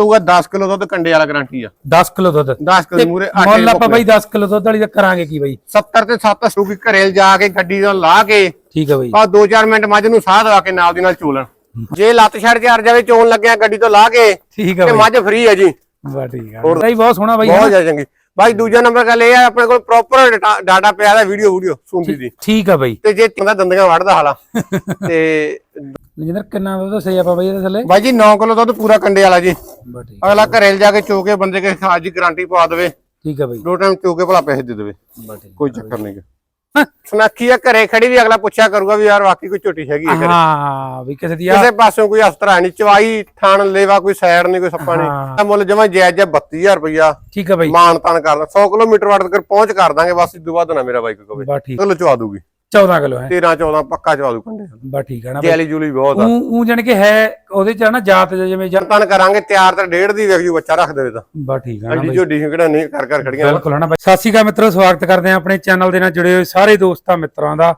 ਹੋਊਗਾ 10 ਕਿਲੋ ਦੁੱਧ ਕੰਡੇ ਵਾਲਾ ਗਾਰੰਟੀ ਆ। 10 ਕਿਲੋ ਦੁੱਧ। 10 ਕਿਲੋ ਮੂਰੇ ਮੁੱਲ ਆਪਾਂ ਬਾਈ 10 ਕਿਲੋ ਦੁੱਧ ਵਾਲੀ ਦਾ ਕਰਾਂਗੇ ਕੀ ਬਾਈ? 70 ਤੇ 7 ਸੂਗੀ ਘਰੇ ਜਾ ਕੇ ਗੱਡੀ ਤੋਂ ਲਾ ਕੇ। ਠੀਕ ਹੈ ਬਾਈ। ਬਸ 2-4 ਮਿੰਟ ਮੱਝ ਨੂੰ ਸਾਹ ਦਵਾ ਕੇ ਨਾਲ ਦੀ ਨਾਲ ਚੋਲਣ। ਜੇ ਲੱਤ ਛੱਡ ਕੇ ਅੜ ਜਾਵੇ ਚੋਣ ਲੱਗਿਆ ਗੱਡੀ ਤੋਂ ਲਾ ਕੇ ਠੀਕ ਹੈ ਤੇ ਮੱਝ ਫ੍ਰੀ ਹੈ ਜੀ। ਬਾ ਠੀਕ ਹੈ ਬਾਈ ਬਹੁਤ ਸੋਹਣਾ ਬਾਈ ਬਹੁਤ ਚੰਗੀ। ਬਾਈ ਦੂਜਾ ਨੰਬਰ ਗੱਲ ਇਹ ਆ ਆਪਣੇ ਕੋਲ ਪ੍ਰੋਪਰ ਡਾਟਾ ਪਿਆ ਦਾ ਵੀਡੀਓ ਵੀਡੀਓ ਸੁਣਦੀ ਦੀ ਠੀਕ ਹੈ ਬਾਈ। ਤੇ ਜੇ ਚੰਗਾ ਦੰਦੀਆਂ ਵੜਦਾ ਹਾਲਾ ਤੇ ਜਿੰਦਰ ਕਿੰਨਾ ਦੁੱਧ ਸਹੀ ਆਪਾਂ ਬਾਈ ਇਹਦੇ ਥੱਲੇ? ਬਾਈ ਜੀ 9 ਕਿਲੋ ਦੁੱਧ ਪੂਰਾ ਕੰਡੇ ਵਾਲਾ ਜੀ। ਅਗਲਾ ਘਰੇ ਜਾ ਕੇ ਚੋਕੇ ਬੰਦੇ ਕੇ ਖਾਜ ਦੀ ਗਾਰੰਟੀ ਪਵਾ ਦੇਵੇ। ਠੀਕ ਹੈ ਬਾਈ। ਦੋ ਟਾਈਮ ਚੋਕੇ ਭਲਾ ਪੈਸੇ ਦੇ ਦੇਵੇ। ਕੋਈ ਚੱਕਰ ਨਹੀਂ ਸੁਨਾਖੀ ਆ ਘਰੇ ਖੜੀ ਵੀ ਅਗਲਾ ਪੁੱਛਿਆ ਕਰੂਗਾ ਵੀ ਯਾਰ ਵਾਕਈ ਕੋਈ ਝੋਟੀ ਹੈਗੀ ਹੈ ਘਰੇ। ਹਾਂ ਵੀ ਕਿਸੇ ਦੀ ਆ ਕਿਸੇ ਪਾਸੋਂ ਕੋਈ ਅਸਤਰਾ ਨਹੀਂ ਚਵਾਈ ਥਾਣ ਲੇਵਾ ਕੋਈ ਸਾਈਡ ਨਹੀਂ ਕੋਈ ਸੱਪਾ ਨਹੀਂ। ਇਹ ਮੁੱਲ ਜਮਾ ਜਾਇਜ਼ ਜਿਹਾ 32000 ਰੁਪਇਆ ਠੀਕ ਹੈ ਬਾਈ। ਮਾਨ ਤਾਨ ਕਰਦਾ 100 ਕਿਲੋਮੀਟਰ ਵਾਟ ਤੱਕ ਪਹੁੰਚ ਕਰ ਦਾਂਗੇ ਬਸ ਇਦੋਂ ਬਾਅਦ ਨਾ ਮੇਰਾ ਬਾਈਕ ਕਵੇ। ਬਾ ਠੀਕ। ਚਲੋ ਚਵਾ ਦੂਗੀ 14 ਕਿਲੋ ਹੈ। 13 14 ਪੱਕਾ ਚਵਾ ਦੂ ਕੰਡੇ ਬਾ ਠੀਕ ਹੈ ਨਾ ਜੈਲੀ ਜੂਲੀ ਬਹੁਤ ਆ। ਉਹ ਜਾਨ ਕਿ ਹੈ ਉਹਦੇ ਚ ਨਾ ਜਾਤ ਜਿਵੇਂ ਜਾਂ- ਤਾਨ ਕਰਾਂਗੇ ਤਿਆਰ ਤਾਂ ਡੇਢ ਦੀ ਵੇਖ ਜੂ ਬੱਚਾ ਰੱਖ ਦੇਵੇ ਤਾਂ। ਬਾ ਠੀਕ ਹੈ ਨਾ ਬਾਈ। ਝੋਡੀ ਕਿਹੜਾ ਨਹੀਂ ਕਰ ਕਰ ਖੜੀਆਂ ਬਿਲਕੁਲ ਹਨਾ ਬਾਈ। ਸਤਿ ਸ਼੍ਰੀ ਅਕਾਲ ਮਿੱਤਰੋ ਸਵਾਗਤ ਕਰਦੇ ਹਾਂ ਆਪਣੇ ਚੈਨਲ ਦੇ ਨਾਲ ਜੁੜੇ ਹੋਏ ਸਾਰੇ ਦੋਸਤਾਂ ਮਿੱਤਰਾਂ ਦਾ।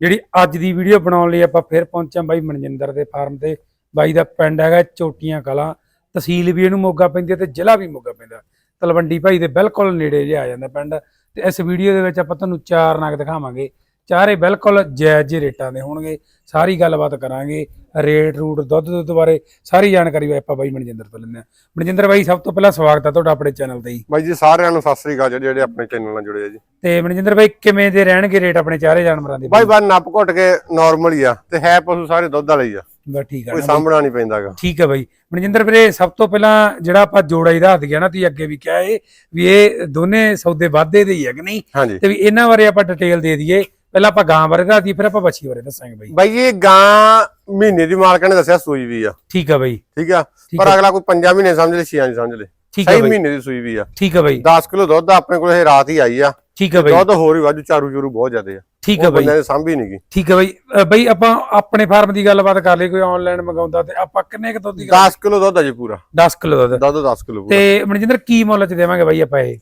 ਜਿਹੜੀ ਅੱਜ ਦੀ ਵੀਡੀਓ ਬਣਾਉਣ ਲਈ ਆਪਾਂ ਫਿਰ ਪਹੁੰਚੇ ਬਾਈ ਮਨਜਿੰਦਰ ਦੇ ਫਾਰਮ ਤੇ। ਬਾਈ ਦਾ ਪਿੰਡ ਹੈਗਾ ਚੋਟੀਆਂ ਕਲਾਂ। ਤਹਿਸੀਲ ਵੀ ਇਹਨੂੰ ਮੋਗਾ ਪੈਂਦੀ ਹੈ ਤੇ ਜ਼ਿਲ੍ਹਾ ਵੀ ਮੋਗਾ ਪੈਂਦਾ। ਤਲਵੰਡੀ ਭਾਈ ਦੇ ਬਿਲਕੁਲ ਨੇੜੇ ਜਿਹਾ ਆ ਜਾਂਦਾ ਪਿੰਡ। ਤੇ ਇਸ ਵੀਡੀਓ ਦੇ ਵਿੱਚ ਆਪਾਂ ਤੁਹਾਨੂੰ ਚਾਰ ਨਗ ਦਿਖਾਵਾਂਗੇ। ਚਾਰੇ ਬਿਲਕੁਲ ਜਾਇਜ਼ ਜਿਹੇ ਰੇਟਾਂ ਦੇ ਹੋਣਗੇ। ਸਾਰੀ ਗੱਲਬਾਤ ਕਰਾਂਗੇ। ਰੇਟ ਰੂਟ ਦੁੱਧ ਦੁੱਧ ਬਾਰੇ ਸਾਰੀ ਜਾਣਕਾਰੀ ਆਪਾਂ ਬਾਈ ਮਨਜਿੰਦਰ ਤੋਂ ਲੈਂਦੇ ਹਾਂ। ਮਨਜਿੰਦਰ ਬਾਈ ਸਭ ਤੋਂ ਪਹਿਲਾਂ ਸਵਾਗਤ ਹੈ ਤੁਹਾਡਾ ਆਪਣੇ ਚੈਨਲ ਤੇ ਜੀ। ਬਾਈ ਜੀ ਸਾਰਿਆਂ ਨੂੰ ਸਤਿ ਸ੍ਰੀ ਅਕਾਲ ਜਿਹੜੇ ਆਪਣੇ ਚੈਨਲ ਨਾਲ ਜੁੜੇ ਆ ਜੀ। ਤੇ ਮਨਜਿੰਦਰ ਬਾਈ ਕਿਵੇਂ ਦੇ ਰਹਿਣਗੇ ਰੇਟ ਆਪਣੇ ਚਾਰੇ ਜਾਨਵਰਾਂ ਦੇ? ਬਾਈ ਬਾਈ ਨੱਪ ਘੁੱਟ ਕੇ ਨਾਰਮਲ ਹੀ ਆ ਤੇ ਹੈ ਪਸ਼ੂ ਸਾਰੇ ਦੁੱਧ ਵਾਲੇ ਹੀ ਆ। ਬਸ ਠੀਕ ਆ। ਕੋਈ। ਸਾਹਮਣਾ ਨਹੀਂ ਪੈਂਦਾਗਾ ਠੀਕ ਹੈ ਬਾਈ। ਮਨਜਿੰਦਰ ਵੀਰੇ ਸਭ ਤੋਂ ਪਹਿਲਾਂ ਜਿਹੜਾ ਆਪਾਂ ਜੋੜਾ ਹੀ ਦੱਸ ਗਿਆ ਨਾ ਤੁਸੀਂ ਅੱਗੇ ਵੀ ਕਿਹਾ ਇਹ ਵੀ ਇਹ ਦੋਨੇ ਸੌਦੇ ਵਾਧੇ ਦੇ ਹੀ ਹੈ ਕਿ ਨਹੀਂ? ਤੇ ਵੀ ਇਹਨਾਂ ਬਾਰੇ ਆਪਾਂ ਡਿਟੇਲ ਦੇ ਦਈਏ। ਪਹਿਲਾਂ ਆਪਾਂ ਗਾਂ ਬਾਰੇ ਦੱਸ ਦਈਏ ਫਿਰ ਆਪਾਂ ਬੱਚੀ ਬਾਰੇ ਦੱਸਾਂਗੇ ਬਾਈ। ਬਾਈ ਇਹ ਗਾਂ ਮਹੀਨੇ ਦੀ ਮਾਲਕਾਂ ਨੇ ਦੱਸਿਆ ਸੂਈ ਵੀ ਆ। ਠੀਕ ਹੈ ਬਾਈ। ਠੀਕ ਆ? ਪਰ ਅਗਲਾ ਕੋਈ 5 ਮਹੀਨੇ ਸਮਝ ਲੈ 6 ਸਮਝ ਲੈ। ਠੀਕ ਹੈ ਸਹੀ ਬਾਈ। ਮਹੀਨੇ ਦੀ ਸੂਈ ਵੀ ਆ। ਠੀਕ ਹੈ ਬਾਈ। 10 ਕਿਲੋ ਦੁੱਧ ਆਪਣੇ ਕੋਲ ਇਹ ਰਾਤ ਹੀ ਆਈ ਆ। ਠੀਕ ਹੈ ਬਾਈ। ਦੁੱਧ ਹੋਰ ਵੀ ਵਾਧੂ ਚਾਰੂ ਚੂਰੂ ਬਹੁਤ ਜ਼ਿਆਦੇ ਆ। ਠੀਕ ਹੈ ਉਹ ਬਾਈ। ਬੰਦਿਆਂ ਨੇ ਸਾਂਭੀ ਨਹੀਂ ਗਈ ਠੀਕ ਹੈ ਬਾਈ। ਬਾਈ ਆਪਾਂ ਆਪਣੇ ਫਾਰਮ ਦੀ ਗੱਲਬਾਤ ਕਰ ਲਈ ਕੋਈ ਆਨਲਾਈਨ ਮੰਗਾਉਂਦਾ ਤੇ ਆਪਾਂ ਕਿੰਨੇ ਕੁ ਦੁੱਧ ਦੀ 10 ਕਿਲੋ ਦੁੱਧ ਆ ਜੀ ਪੂਰਾ। 10 ਕਿਲੋ ਦੁੱਧ। ਦੁੱਧ 10 ਕਿਲੋ ਪੂਰਾ। ਤੇ ਮਨਜਿੰਦਰ ਕੀ ਮੁੱਲ ਚ ਦੇਵਾਂਗੇ ਬਾਈ ਆਪਾਂ ਇਹ?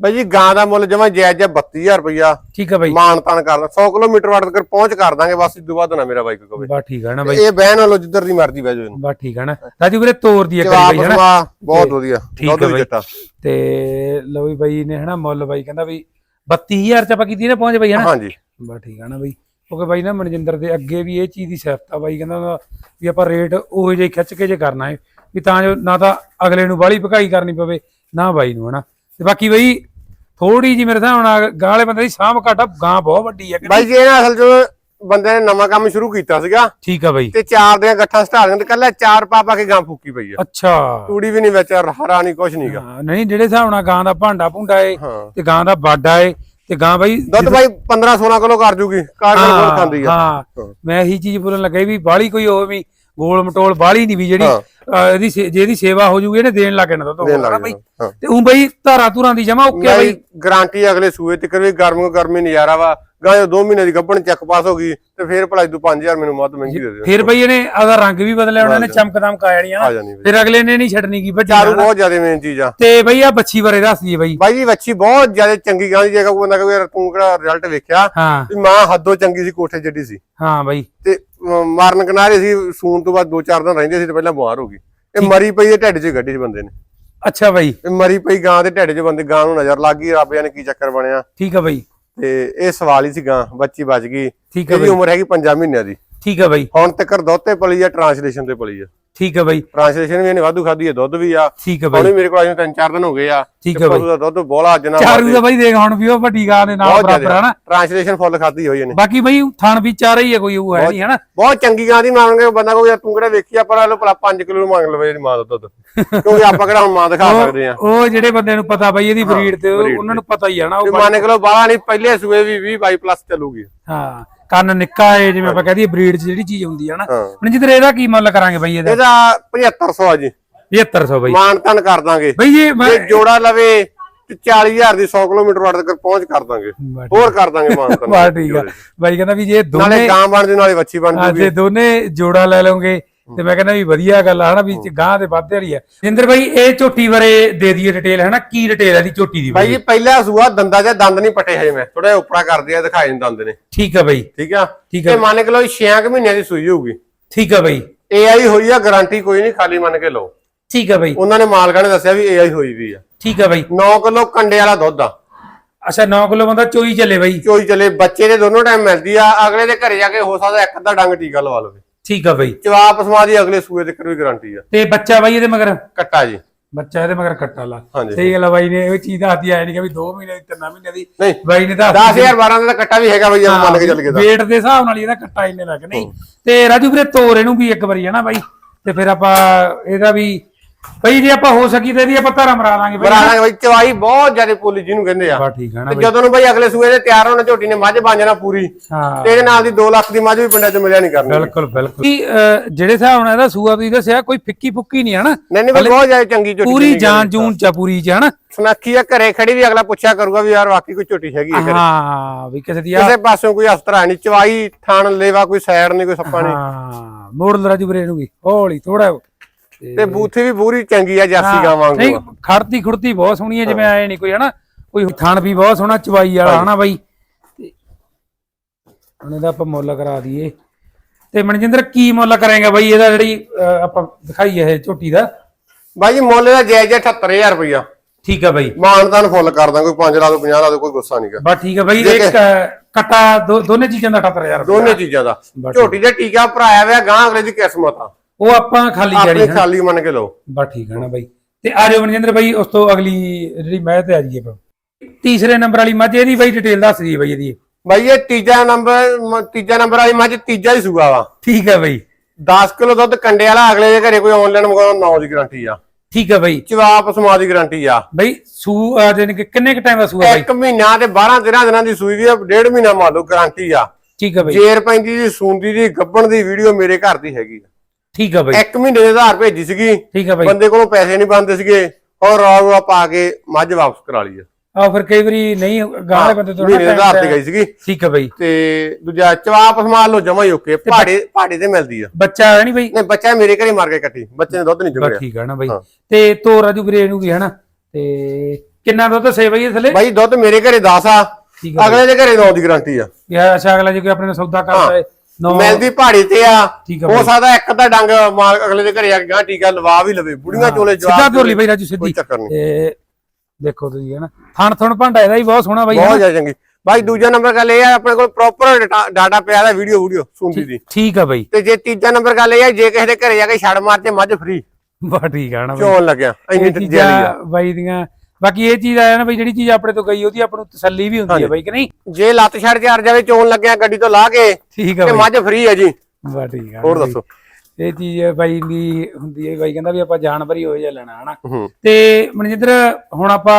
ਬਾਈ ਜੀ ਗਾਂ ਦਾ ਮੁੱਲ ਜਮਾ ਜਾਇਜ਼ ਜਿਹਾ 32000 ਰੁਪਇਆ ਠੀਕ ਹੈ ਬਾਈ। ਮਾਨ ਤਾਨ ਕਰਦਾ 100 ਕਿਲੋਮੀਟਰ ਵਾਟ ਤੱਕ ਪਹੁੰਚ ਕਰ ਦਾਂਗੇ ਬਸ ਇਦੋਂ ਬਾਅਦ ਨਾ ਮੇਰਾ ਬਾਈਕ ਕਵੇ। ਬਾ ਠੀਕ ਹੈ ਨਾ ਬਾਈ। ਇਹ ਬਹਿਣ ਵਾਲੋ ਜਿੱਧਰ ਦੀ ਮਰਜ਼ੀ ਬਹਿ ਜਾਓ ਇਹਨੂੰ। ਬਾ ਠੀਕ ਹੈ ਨਾ। ਰਾਜੂ ਵੀਰੇ ਤੋਰ ਦੀ ਇੱਕ ਬਾਈ ਹੈ ਨਾ? ਬਹੁਤ ਵਧੀਆ। ਠੀਕ ਦੁੱਧ ਹੈ ਵੀ ਬਾਈ। ਜੱਟਾ। ਤੇ ਲਓ ਵੀ ਬਾਈ ਨੇ ਹਨਾ ਮੁੱਲ ਬਾਈ ਕਹਿੰਦਾ ਵੀ 32000 ਚ ਆਪਾਂ ਕੀਤੀ ਨਾ ਪਹੁੰਚ ਬਾਈ ਹਨਾ ਹਾਂਜੀ। ਬਾ ਠੀਕ ਹੈ ਨਾ ਬਾਈ। ਕਿਉਂਕਿ ਬਾਈ ਨਾ ਮਨਜਿੰਦਰ ਦੇ ਅੱਗੇ ਵੀ ਇਹ ਚੀਜ਼ ਦੀ ਸਿਫਤ ਬਾਈ ਕਹਿੰਦਾ ਵੀ ਆਪਾਂ ਰੇਟ ਉਹੋ ਜਿਹੇ ਖਿੱਚ ਕੇ ਜੇ ਕਰਨਾ ਹੈ ਵੀ ਤਾਂ ਜੋ ਨਾ ਤਾਂ ਅਗਲੇ ਨੂੰ ਬਾਹਲੀ ਭਕਾਈ ਕਰਨੀ ਪਵੇ ਨਾ ਬਾਈ ਨੂੰ ਹਨਾ ਤੇ ਬਾਕੀ ਬਾਈ ਥੋੜੀ ਜੀ ਮੇਰੇ ਹਿਸਾਬ ਨਾਲ ਗਾਂ ਵਾਲੇ ਬੰਦੇ ਦੀ ਸਾਂਭ ਘਾਟਾ ਗਾਂ ਬਹੁਤ ਵੱਡੀ ਹੈ ਕਿ ਬਾਈ ਜੀ ਇਹ ਨਾ ਅਸਲ ਚ ਬੰਦੇ ਨੇ ਨਵਾਂ ਕੰਮ ਸ਼ੁਰੂ ਕੀਤਾ ਸੀਗਾ ਠੀਕ ਆ ਬਾਈ। ਤੇ ਚਾਰ ਦੀਆਂ ਗੱਠਾਂ ਸਟਾਰੀਆਂ ਤੇ ਕੱਲਾ ਚਾਰ ਪਾ ਪਾ ਕੇ ਗਾਂ ਫੂਕੀ ਪਈ ਆ। ਅੱਛਾ। ਤੂੜੀ ਵੀ ਨਹੀਂ ਵਿੱਚ ਹਰਾ ਨਹੀਂ ਕੁਛ ਨਹੀਂਗਾ ਹਾਂ, ਨਹੀਂ ਜਿਹੜੇ ਹਿਸਾਬ ਨਾਲ ਗਾਂ ਦਾ ਭਾਂਡਾ ਭੁੰਡਾ ਏ ਹਾਂ। ਤੇ ਗਾਂ ਦਾ ਬਾਡਾ ਏ ਤੇ ਗਾਂ ਬਾਈ ਦੁੱਧ ਬਾਈ 15 16 ਕਿਲੋ ਕਰ ਜੂਗੀ ਕਾਰ ਬਹੁਤ ਖਾਂਦੀ ਆ। ਹਾਂ। ਮੈਂ ਇਹੀ ਚੀਜ਼ ਬੋਲਣ ਲੱਗਾ ਵੀ ਬਾਹਲੀ ਕੋਈ ਹੋਵੇ ਵੀ ਗੋਲ ਮਟੋਲ ਬਾਹਲੀ ਨਹੀਂ ਵੀ ਜਿਹੜੀ ਇਹਦੀ ਸੇ- ਜੇ ਇਹਦੀ ਸੇਵਾ ਹੋ ਜੂਗੀ ਇਹਨੇ ਦੇਣ ਲੱਗ ਜਾਣਾ ਲੱਗ ਹਨਾ ਬਾਈ। ਤੇ ਉਹ ਬਈ ਧਾਰਾ ਧੁਰਾਂ ਦੀ ਜਮਾ ਓਕੇ ਬਾਈ। ਗਾਰੰਟੀ ਅਗਲੇ ਸੂਏ ਤੇ ਵੀ ਗਰਮੋ ਗਰਮੀ ਨਜ਼ਾਰਾ ਵਾ। ਗਾਂ 2 ਮਹੀਨੇ ਦੀ ਗੱਭਣ ਚੱਕ ਪਾਸ ਹੋ ਗਈ ਤੇ ਫੇਰ ਭਲਾ ਇਦੋਂ 5000 ਮੈਨੂੰ ਮੱਧ ਮਹਿੰਗੀ ਦੇ ਦੇ ਫਿਰ ਬਈ ਇਹਨੇ ਆਦਾ ਰੰਗ ਵੀ ਬਦਲਿਆ ਉਹਨਾਂ ਨੇ ਚਮਕਦਮ ਕਾ ਆ। ਜਾਣੀ ਫਿਰ ਅਗਲੇ ਨੇ ਨਹੀਂ ਛੱਡਣੀ ਕੀ ਵੱਡੀ ਚਾਰੂ। ਬਹੁਤ ਜ਼ਿਆਦਾ ਮੇਨ ਚੀਜ਼ ਆ। ਤੇ ਬਈ ਆ ਬੱਚੀ ਬਾਰੇ ਦੱਸ ਦਈਏ ਬਈ। ਬਾਈ ਜੀ ਵੱਛੀ ਬਹੁਤ ਜ਼ਿਆਦਾ ਚੰਗੀ ਗਾਂ ਦੀ ਜਗ੍ਹਾ ਕੋਈ ਬੰਦਾ ਕਹੇ ਯਾਰ ਤੂੰ ਕਿਹੜਾ ਰਿਜ਼ਲਟ ਵੇਖਿਆ? ਵੀ ਮਾਂ ਹੱਦੋਂ ਚੰਗੀ ਸੀ ਕੋਠੇ ਜੱਡੀ ਸੀ। ਹਾਂ ਬਈ। ਤੇ ਮਾਰਨ ਕਿਨਾਰੇ ਸੀ ਸੂਣ ਤੋਂ ਬਾਅਦ 2-4 ਦਿਨ ਰਹਿੰਦੇ ਸੀ ਤੇ ਪਹਿਲਾਂ ਬਿਮਾਰ ਹੋ ਗਈ। ਇਹ ਮਰੀ ਪਈ ਇਹ ਢਿੱਡ 'ਚ ਗੱਡੀ 'ਚ ਬੰਦੇ ਨੇ। ਅੱਛਾ ਬਈ। ਇਹ ਮਰੀ ਪਈ ਗਾਂ ਦੇ ਢਿੱਡ 'ਚ ਬੰਦੇ ਗਾਂ ਨੂੰ ਨਜ਼ਰ ਲੱਗ ਗਈ ਰੱਬ ਜਾਣੇ ਕੀ ਚੱਕਰ ਬਣਿਆ। ਠੀਕ ਆ ਬਈ। ਤੇ ਇਹ ਸਵਾਲ ਹੀ ਸੀ ਗਾਂ ਬੱਚੀ ਬਚ ਗਈ। ਇਹਦੀ ਉਮਰ ਹੈਗੀ 5 ਮਹੀਨਿਆਂ ਦੀ। ਠੀਕ ਆ ਬਈ। ਹੁਣ ਤੱਕ ਦੋਤੇ ਪਲੀ ਆ ਟ੍ਰਾਂਸਲੇਸ਼ਨ ਤੇ ਪਲੀ ਆ। ਠੀਕ ਆ ਬਈ। ਟ੍ਰਾਂਸਲੇਸ਼ਨ ਵੀ ਇਹਨੇ ਵਾਧੂ ਖਾਧੀ ਹੈ ਦੁੱਧ ਵੀ ਆ। ਠੀਕ ਹੁਣ ਬਈ। ਵੀ ਮੇਰੇ ਕੋਲ ਅਜੇ ਤਿੰਨ ਚਾਰ ਦਿਨ ਹੋ ਗਏ ਆ। ਠੀਕ ਆ ਬਈ। ਪਸ਼ੂ ਦਾ ਦੁੱਧ ਬੋਲਾ ਅੱਜ ਨਾਲ ਚਾਰੂ ਦਾ ਬਈ ਦੇਖ ਹੁਣ ਵੀ ਉਹ ਵੱਡੀ ਗਾਂ ਦੇ ਨਾਲ ਬਰਾਬਰ ਹਨਾ। ਟ੍ਰਾਂਸਲੇਸ਼ਨ ਫੁੱਲ ਖਾਧੀ ਹੋਈ ਇਹਨੇ। ਬਾਕੀ ਬਈ ਥਣ ਵੀ ਚਾਰੇ ਹੀ ਹੈ ਕੋਈ ਉਹ ਹੈ ਨਹੀਂ ਹਨਾ। ਬਹੁਤ ਚੰਗੀ ਗਾਂ ਦੀ ਮੰਗਣਗੇ ਬੰਦਾ ਕੋਈ ਯਾਰ ਤੂੰ ਕਿਹੜਾ ਵੇਖੀ ਆ ਪਰ ਲੋ ਭਲਾ 5 ਕਿਲੋ ਨੂੰ ਮੰਗ ਲਵੇ ਇਹਦੀ ਮਾਂ ਦਾ ਦੁੱਧ। ਕਿਉਂਕਿ ਆਪਾਂ ਕਿਹੜਾ ਹੁਣ ਮਾਂ ਦਿਖਾ ਸਕਦੇ ਆ। ਉਹ ਜਿਹੜੇ ਬੰਦੇ ਨੂੰ ਪਤਾ ਬਈ ਇਹਦੀ ਬਰੀਡ ਤੇ ਉਹ- ਉਹਨਾਂ ਨੂੰ ਪਤਾ ਹੀ ਆ ਨਾ ਉਹ ਮੰਨ ਕੇ ਲੋ ਬਾਹਲਾ ਨਹੀਂ ਪਹਿਲੇ ਸੂਏ ਵੀ 20 22 ਪਲੱਸ ਚੱਲੂਗੀ। ਹਾਂ। ਕੰਨ ਨਿੱਕਾ ਏ ਜਿਵੇਂ ਆਪਾਂ ਕਹਦੇ ਬਰੀਡ 'ਚ ਜਿਹੜੀ ਚੀਜ਼ ਹੁੰਦੀ ਹੈ ਨਾ। ਹਾਂ। ਹੁਣ ਜਿੱਧਰ ਇਹਦਾ ਕੀ ਮੁੱਲ ਕਰਾਂਗੇ ਬਈ ਇਹਦਾ? ਇਹਦਾ 7500 ਆ ਜੀ। 7500 ਬਈ। ਮਾਨ ਤਨ ਕਰ ਦਾਂਗੇ। ਬਈ ਜੇ ਜੋੜਾ ਲਵੇ ਤੇ 40000 ਦੀ 100 ਕਿਲੋਮੀਟਰ ਵਾਟ ਤੱਕ ਪਹੁੰਚ ਕਰ ਦਾਂਗੇ। ਹੋਰ ਕਰ ਦਾਂਗੇ ਮਾਨ ਤਨ ਬਾ ਠੀਕ ਆ। ਬਾਈ ਕਹਿੰਦਾ ਵੀ ਜੇ ਦੋਨੇ ਨਾਲੇ ਗਾਂ ਬਣ ਜੂ ਨਾਲੇ ਵੱਛੀ ਬਣ ਹਾਂ, ਜੂਗੀ। ਜੇ ਦੋਨੇ ਜੋੜਾ ਲੈ ਲਓਗੇ ਤੇ ਮੈਂ ਕਹਿੰਦਾ ਵੀ ਵਧੀਆ ਗੱਲ ਆ ਹਨਾ ਵੀ ਗਾਂ ਦੇ ਵਾਧੇ ਵਾਲੀ ਆ। ਜਿੰਦਰ ਬਾਈ ਇਹ ਝੋਟੀ ਬਾਰੇ ਦੇ ਦਈਏ ਡਿਟੇਲ ਹਨਾ? ਕੀ ਡਿਟੇਲ ਹੈ ਦੀ ਝੋਟੀ ਦੀ ਬਾਈ ਜੀ ਪਹਿਲਾ ਸੂਆ ਦੰਦਾ ਜਾਂ ਦੰਦ ਨਹੀਂ ਪਟੇ ਹਜੇ ਮੈਂ। ਥੋੜਾ ਉਪਰਾ ਕਰਦੇ ਆ ਦਿਖਾਏ ਦੰਦ ਨੇ। ਠੀਕ ਆ ਬਾਈ। ਠੀਕ ਆ? ਠੀਕ ਆ ਤੇ ਮੰਨ ਕੇ ਲਓ 6 ਮਹੀਨਿਆਂ ਦੀ ਸੂਈ ਹੋਊਗੀ। ਠੀਕ ਆ ਬਾਈ। ਏਆਈ ਹੋਈ ਆ ਗਾਰੰਟੀ ਕੋਈ ਨਹੀਂ ਖਾਲੀ ਮੰਨ ਕੇ ਲਓ। ਠੀਕ ਆ ਬਾਈ। ਉਹਨਾਂ ਨੇ ਮਾਲਕਾਂ ਨੇ ਦੱਸਿਆ ਵੀ ਏਆਈ ਹੋਈ ਵੀ ਆ। ਠੀਕ ਆ ਬਾਈ। 9 ਕਿਲੋ ਕੰਡੇ ਵਾਲਾ ਦੁੱਧ ਆ। ਅੱਛਾ 9 ਕਿਲੋ ਬੰਦਾ ਚੋਈ ਚੱਲੇ ਬਾਈ। ਚੋਈ ਚਲੇ ਬੱਚੇ ਦੇ ਦੋਨੋਂ ਟਾਈਮ ਮਿਲਦੀ ਆ ਅਗਲੇ ਦੇ ਘਰੇ ਜਾ ਕੇ ਹੋ ਸਕਦਾ ਇੱਕ ਅੱਧਾ ਡੰਗ ਟੀਕਾ ਲਵਾ ਲਵੇ। ਠੀਕ ਆ ਬਾਈ। ਜਵਾਬ ਪਸਮਾ ਦੀ ਅਗਲੇ ਸੂਏ ਤੇ ਵੀ ਗਾਰੰਟੀ ਆ। ਤੇ ਬੱਚਾ ਬਾਈ ਇਹਦੇ ਮਗਰ? ਕੱਟਾ ਜੀ। ਬੱਚਾ ਇਹਦੇ ਮਗਰ ਕੱਟਾ ਲਾ। ਸਹੀ ਗੱਲ ਬਾਈ ਨੇ ਇਹ ਚੀਜ਼ ਦੱਸਦੀ ਆਇਆ ਨਹੀਂ ਕਿ ਵੀ 2 ਮਹੀਨੇ ਦੀ 3 ਮਹੀਨੇ ਦੀ। ਬਾਈ ਨੇ ਦੱਸ 10000 12 ਦਾ ਕੱਟਾ ਵੀ ਹੈਗਾ ਬਈ ਜੇ ਮੰਨ ਕੇ ਚੱਲ ਗਏ ਤਾਂ weight ਦੇ ਹਿਸਾਬ ਨਾਲ ਇਹਦਾ ਕੱਟਾ ਇੰਨੇ ਲੱਗ ਨਹੀਂ। ਤੇ ਰਾਜੂ ਵੀਰੇ ਤੋਰ ਇਹਨੂੰ ਵੀ ਇੱਕ ਵਾਰੀ ਹੈ ਨਾ ਬਾਈ। ਤੇ ਫਿਰ ਆਪਾਂ ਇਹਦਾ ਵੀ ਬਈ ਜੇ ਆਪਾਂ ਹੋ ਸਕੀ ਤੇ ਇਹਦੀ ਆਪਾਂ ਧਾਰਾ ਮਰਾ ਲਾਂਗੇ ਬਾਈ। ਬਰਾਣਾ ਬਈ ਚਵਾਈ ਬਹੁਤ ਜ਼ਿਆਦਾ ਪੋਲੀ ਜਿਹਨੂੰ ਕਹਿੰਦੇ ਆ। ਬਾ ਠੀਕ ਹੈ ਨਾ ਤੇ ਬਾਈ। ਜਦੋਂ ਨੂੰ ਬਈ ਅਗਲੇ ਸੂਏ ਦੇ ਤਿਆਰ ਹੋਣਾ ਝੋਟੀ ਨੇ ਮੱਝ ਬਣ ਜਾਣਾ ਪੂਰੀ ਹਾਂ। ਤੇ ਇਹਦੇ ਨਾਲ ਦੀ 2 ਲੱਖ ਦੀ ਮੱਝ ਵੀ ਪਿੰਡਾਂ 'ਚ ਮਿਲਿਆ ਨਹੀਂ ਕਰਨੀ। ਬਿਲਕੁਲ ਬਿਲਕੁਲ। ਕੀ ਅਹ, ਜਿਹੜੇ ਹਿਸਾਬ ਨਾਲ ਇਹਦਾ ਸੂਆ ਤੁਸੀਂ ਦੱਸਿਆ ਕੋਈ ਫਿੱਕੀ ਫੁੱਕੀ ਨਹੀਂ ਹੈ ਨਾ। ਨਹੀਂ ਨਹੀਂ ਬਈ ਬਹੁਤ ਜ਼ਿਆਦਾ ਚੰਗੀ ਝੋਟੀ ਪੂਰੀ ਜਾਨ ਜੂਨ ਚ ਆ ਪੂਰੀ ਚ ਹੈ ਨਾ ਸੁਨੱਖੀ ਆ ਘਰੇ ਖੜੀ ਵੀ ਅਗਲਾ ਪੁੱਛਿਆ ਕਰੂਗਾ ਵੀ ਯਾਰ ਵਾਕਈ ਕੋਈ ਝੋਟੀ ਹੈਗੀ ਹੈ ਘਰੇ। ਹਾਂ ਵੀ ਕਿਸੇ ਦੀ ਆ ਕਿਸੇ ਪਾਸੋਂ ਕੋਈ ਅਸਤਰਾ ਨਹੀਂ ਚਵਾਈ ਥਾਣ ਲੇਵਾ ਕੋਈ ਸਾਈਡ ਨਹੀਂ ਕੋਈ ਸੱਪਾ ਨਹੀਂ। ਹਾਂ ਮੋੜ ਲ ਰਾਜੂ ਵੀਰੇ ਇਹਨੂੰ ਵੀ ਹੌਲੀ ਥੋੜਾ ਤੇ ਬੂਥੀ ਵੀ ਪੂਰੀ ਚੰਗੀ ਆ ਜਾਸੀ ਗਾਂ ਵਾਂਗੂ ਨਹੀਂ ਆ। ਖੜਤੀ ਖੁੜਤੀ ਬਹੁਤ ਸੋਹਣੀ ਹੈ ਜਿਵੇਂ ਆਏ ਨਹੀਂ ਕੋਈ ਹਨਾ ਕੋਈ ਥਣ ਵੀ ਬਹੁਤ ਸੋਹਣਾ ਚਵਾਈ ਵਾਲਾ ਹਨਾ ਬਾਈ। ਹੁਣ ਇਹਦਾ ਆਪਾਂ ਮੁੱਲ ਕਰਾ ਦਈਏ। ਤੇ ਮਨਜਿੰਦਰ ਕੀ ਮੁੱਲ ਕਰਾਂਗੇ ਬਾਈ? ਇਹਦਾ ਜਿਹੜੀ ਆਪਾਂ ਦਿਖਾਈ ਇਹ ਝੋਟੀ ਦਾ। ਬਾਈ ਮੁੱਲ ਦਾ ਜਾਇਜ਼ ਹੈ 78000 ਰੁਪਇਆ ਠੀਕ ਆ ਬਾਈ। ਮਾਨਤਾਨ ਫੁੱਲ ਕਰ ਦਾਂ ਕੋਈ 5 ਲਾ ਦੋ 50 ਲਾ ਦੋ ਕੋਈ ਗੁੱਸਾ ਨਹੀਂਗਾ ਬਸ ਠੀਕ ਆ ਬਾਈ ਇੱਕ ਕੱਟਾ ਦੋਨੇ ਚੀਜ਼ਾਂ ਦਾ 78000 ਰੁਪਏ ਦੋਨੇ ਚੀਜ਼ਾਂ ਦਾ। ਝੋਟੀ ਦੇ ਟੀਕਾ ਭਰਾਇਆ ਹੋਇਆ ਗਾਂ ਅਗਲੇ ਦੀ ਕਿਸਮਤ ਆ। ਉਹ ਆਪਾਂ ਖਾਲੀ ਆਪਣੇ ਜੜੀ ਖਾਲੀ ਮੰਨ ਕੇ ਲਓ। ਬਸ ਠੀਕ ਹੈ ਨਾ ਬਾਈ। ਤੇ ਆ ਜਾਓ ਮਨਜਿੰਦਰ ਬਾਈ ਉਸ ਤੋਂ ਅਗਲੀ ਜਿਹੜੀ ਮੈਂ ਤੇ ਆ ਜਾਈਏ ਆਪਾਂ। ਤੀਸਰੇ ਨੰਬਰ ਵਾਲੀ ਮੱਝ ਇਹਦੀ ਬਾਈ ਡਿਟੇਲ ਦੱਸ ਦਈਏ ਬਾਈ ਇਹਦੀ। ਬਾਈ ਇਹ ਤੀਜਾ ਨੰਬਰ ਮ- ਤੀਜਾ ਨੰਬਰ ਵਾਲੀ ਮੱਝ ਤੀਜਾ ਹੀ ਸੂਆ ਵਾ। ਠੀਕ ਆ ਬਾਈ। 10 ਕਿਲੋ ਦੁੱਧ ਕੰਡੇ ਵਾਲਾ ਅਗਲੇ ਦੇ ਘਰੇ ਕੋਈ ਆਨਲਾਈਨ ਮੰਗਾਉਣਾ 9 ਦੀ ਗਾਰੰਟੀ ਆ। ਠੀਕ ਆ ਬਾਈ। ਚਵਾਪ ਸਮਾ ਦੀ ਗਾਰੰਟੀ ਆ। ਬਾਈ ਸੂ ਜਾਣੀ ਕਿ ਕਿੰਨੇ ਕ ਟਾਈਮ ਦਾ ਸੂਆ ਬਾਈ? ਇੱਕ ਮਹੀਨਾ ਤੇ 12 13 ਦਿਨਾਂ ਦੀ ਸੂਈ ਦੀ ਆ ਡੇਢ ਮਹੀਨਾ ਮੰਨ ਲਓ ਗਾਰੰਟੀ ਆ। ਠੀਕ ਆ ਬਾਈ। ਜੇਰ ਪੈਂਦੀ ਦੀ ਸੂੰਦੀ ਦੀ ਗੱਬਣ ਦੀ ਵੀਡੀਓ ਮੇਰੇ ਘਰ ਦੀ ਹੈਗੀ ਆ। ਠੀਕ ਆ ਬਾਈ। ਇੱਕ ਮਹੀਨੇ ਦੇ ਆਧਾਰ ਭੇਜੀ ਸੀਗੀ। ਠੀਕ ਆ ਬਾਈ। ਬੰਦੇ ਕੋਲੋਂ ਪੈਸੇ ਨਹੀਂ ਬੰਦੇ ਸੀਗੇ। ਔਰ ਰੌਲਾ ਪਾ ਕੇ ਮੱਝ ਵਾਪਸ ਕਰਾ ਲਈ ਆ। ਆ ਫਿਰ ਕਈ ਵਾਰੀ ਨਹੀਂ ਗਾਂ ਵਾਲੇ ਬੰਦੇ ਤੋਂ ਮਹੀਨੇ ਦੇ ਨਾ ਆਧਾਰ ਤੇ ਗਈ ਸੀਗੀ। ਠੀਕ ਆ ਬਾਈ। ਤੇ ਦੂਜਾ ਚਵਾਪ ਸੰਭਾਲ ਲਓ ਜਮਾ ਹੀ ਓਕੇ। ਪਹਾੜੇ ਪਹਾੜੇ ਤੇ ਮਿਲਦੀ ਆ। ਬੱਚਾ ਹੈ ਨਹੀਂ ਬਾਈ? ਨਹੀਂ ਬੱਚਾ ਮੇਰੇ ਘਰੇ ਮਾਰ ਕੇ ਕੱਟੀ। ਬੱਚੇ ਨੇ ਦੁੱਧ ਨਹੀਂ ਜੁੜਿਆ। ਠੀਕ ਆ ਨਾ ਬਾਈ। ਤੇ ਤੋਰ ਰਾਜੂ ਵੀਰੇ ਇਹਨੂੰ ਵੀ ਹਨਾ। ਤੇ ਕਿੰਨਾ ਦੁੱਧ ਸੇ ਬਾਈ ਥੱਲੇ? ਬਾਈ ਦੁੱਧ ਮੇਰੇ ਘਰੇ 10 ਆ। ਅਗਲੇ ਦੇ ਘਰੇ 9 ਦੀ ਗਾਰੰਟੀ ਆ। ਯਾ ਅੱਛਾ ਅਗਲਾ ਜੇ ਕੋਈ ਆਪਣੇ ਨਾਲ ਸੌਦਾ ਕਰਦਾ ਹੈ। ਨੌ ਮਿਲਦੀ ਪਹਾੜੀ ਤੇ ਆ। ਹੋ ਸਕਦਾ ਇੱਕ ਅੱਧਾ ਡੰਗ ਮਾਰ ਅਗਲੇ ਦੇ ਘਰੇ ਆ ਕੇ ਗਾਂ ਟੀਕਾ ਲਵਾ ਵੀ ਲਵੇ। ਬੁੜੀਆਂ ਚੋਲੇ ਸਿੱਧਾ ਜਵਾਬ ਤੋਰ ਲਈ ਬਾਈ ਰਾਜੂ ਸਿੱਧੀ। ਤੇ ਦੇਖੋ ਤੁਸੀਂ ਹਨਾ। ਥਣ ਥਣ ਭਾਂਡਾ ਇਹਦਾ ਹੀ ਬਹੁਤ ਸੋਹਣਾ ਬਾਈ ਬਹੁਤ? ਜ਼ਿਆਦਾ ਚੰਗੀ। ਬਾਈ ਦੂਜਾ ਨੰਬਰ ਗੱਲ ਇਹ ਆ ਆਪਣੇ ਕੋਲ ਪ੍ਰੋਪਰ ਡਾਟਾ ਪਿਆ ਦਾ ਵੀਡੀਓ ਵੀਡੀਓ ਸੁਣਦੀ ਦੀ। ਠੀਕ ਆ ਬਾਈ। ਤੇ ਜੇ ਤੀਜਾ ਨੰਬਰ ਗੱਲ ਇਹ ਆ ਜੇ ਕਿਸੇ ਦੇ ਘਰੇ ਜਾ ਕੇ ਛੜ ਮਾਰ ਤੇ ਮੱਝ ਫ੍ਰੀ ਬਾ ਠੀਕ ਆ ਨਾ ਬਾਈ। ਚੋਣ ਲੱਗਿਆ। ਇੰਨੀ ਚੀਜ਼ਾਂ ਆ। ਬਾਈ ਦੀਆਂ ਬਾਕੀ ਇਹ ਚੀਜ਼ ਆਇਆ ਨਾ ਬਈ ਜਿਹੜੀ ਚੀਜ਼ ਆਪਣੇ ਤੋਂ ਗਈ ਉਹਦੀ ਆਪਾਂ ਨੂੰ ਤਸੱਲੀ ਵੀ ਹੁੰਦੀ ਹੈ ਬਾਈ ਕਿ ਨਹੀਂ? ਜੇ ਲੱਤ ਛੜ ਚਾਰ ਜਾਵੇ ਚੋਣ ਲੱਗਿਆ ਗੱਡੀ ਤੋਂ ਲਾ ਕੇ ਠੀਕ ਆ ਤੇ ਮੱਝ ਫ੍ਰੀ ਹੈ ਜੀ। ਬਾ ਠੀਕ ਆ ਹੋਰ। ਦੱਸੋ? ਇਹ ਚੀਜ਼ ਬਾਈ ਦੀ ਹੁੰਦੀ ਹੈ ਬਾਈ ਕਹਿੰਦਾ ਵੀ ਆਪਾਂ ਜਾਨਵਰ ਹੀ ਹੋਏ ਜਾਂ ਲੈਣਾ ਹਨਾ? ਹੂੰ। ਤੇ ਮਨਜਿੰਦਰ ਹੁਣ ਆਪਾਂ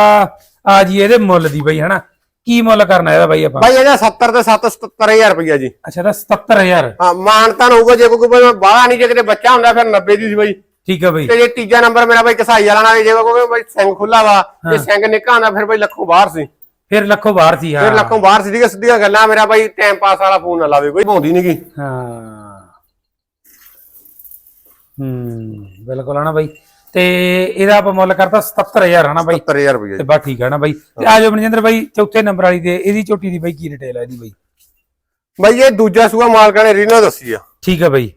ਆ ਜੀ ਇਹਦੇ ਮੁੱਲ ਦੀ ਬਾਈ ਹਨਾ? ਕੀ ਮੁੱਲ ਕਰਨਾ ਇਹਦਾ ਬਾਈ ਆਪਾਂ? ਬਾਈ ਇਹਦਾ 70 ਤੇ 7 77000 ਰੁਪਇਆ ਜੀ। ਅੱਛਾ ਇਹਦਾ 77000 ਹਾਂ ਮਾਨਤਾਨ ਹੋਊਗਾ ਜੇ ਕੋਈ ਬਾਹਲਾ ਨਹੀਂ ਜੇ ਕਿਤੇ ਬੱਚਾ ਹੁੰਦਾ ਫਿਰ 90 ਦੀ ਸੀ ਬਾਈ। ਠੀਕ ਆ ਬਾਈ। ਤੇ ਜੇ ਤੀਜਾ ਨੰਬਰ ਮੇਰਾ ਬਾਈ ਕਸਾਈ ਵਾਲਾ ਨਾਲ ਜੇ ਕੋਈ ਬਾਈ ਸਿੰਘ ਖੁੱਲਾ ਵਾ ਤੇ ਸਿੰਘ ਨਿੱਕਾ ਹੁੰਦਾ ਫਿਰ ਬਾਈ ਲੱਖੋਂ ਬਾਹਰ ਸੀ। ਫਿਰ ਲੱਖੋ ਬਾਹਰ ਸੀ ਫਿਰ ਹਾਂ। ਲੱਖੋਂ ਬਾਹਰ ਸੀ ਸਿੱਧੀਆਂ ਸਿੱਧੀਆਂ ਗੱਲਾਂ ਮੇਰਾ ਬਾਈ ਟਾਈਮ ਪਾਸ ਵਾਲਾ ਫੋਨ ਨਾ ਲਾਵੇ ਕੋਈ ਭੌਂਦੀ ਨਹੀਂਗੀ ਹਾਂ। ਹੂੰ ਬਿਲਕੁਲ ਆ ਨਾ ਬਾਈ। ਤੇ ਇਹਦਾ ਆਪਾਂ ਮੁੱਲ ਕਰਤਾ 77000 ਹਨਾ ਬਾਈ? 70000 ਰੁਪਇਆ ਤੇ ਬਾ ਠੀਕ ਹੈ ਨਾ ਬਾਈ। ਤੇ ਆ ਜਾਓ ਮਨਜਿੰਦਰ ਬਾਈ ਚੌਥੇ ਨੰਬਰ ਵਾਲੀ ਤੇ ਇਹਦੀ ਝੋਟੀ ਦੀ ਬਾਈ ਕੀ ਡਿਟੇਲ ਹੈ ਇਹਦੀ ਬਾਈ? ਬਾਈ ਇਹ ਦੂਜਾ ਸੂਆ ਮਾਲਕਾਂ ਨੇ ਰੀਨਾ ਦੱਸੀ ਆ। ਠੀਕ ਹੈ ਬਾਈ।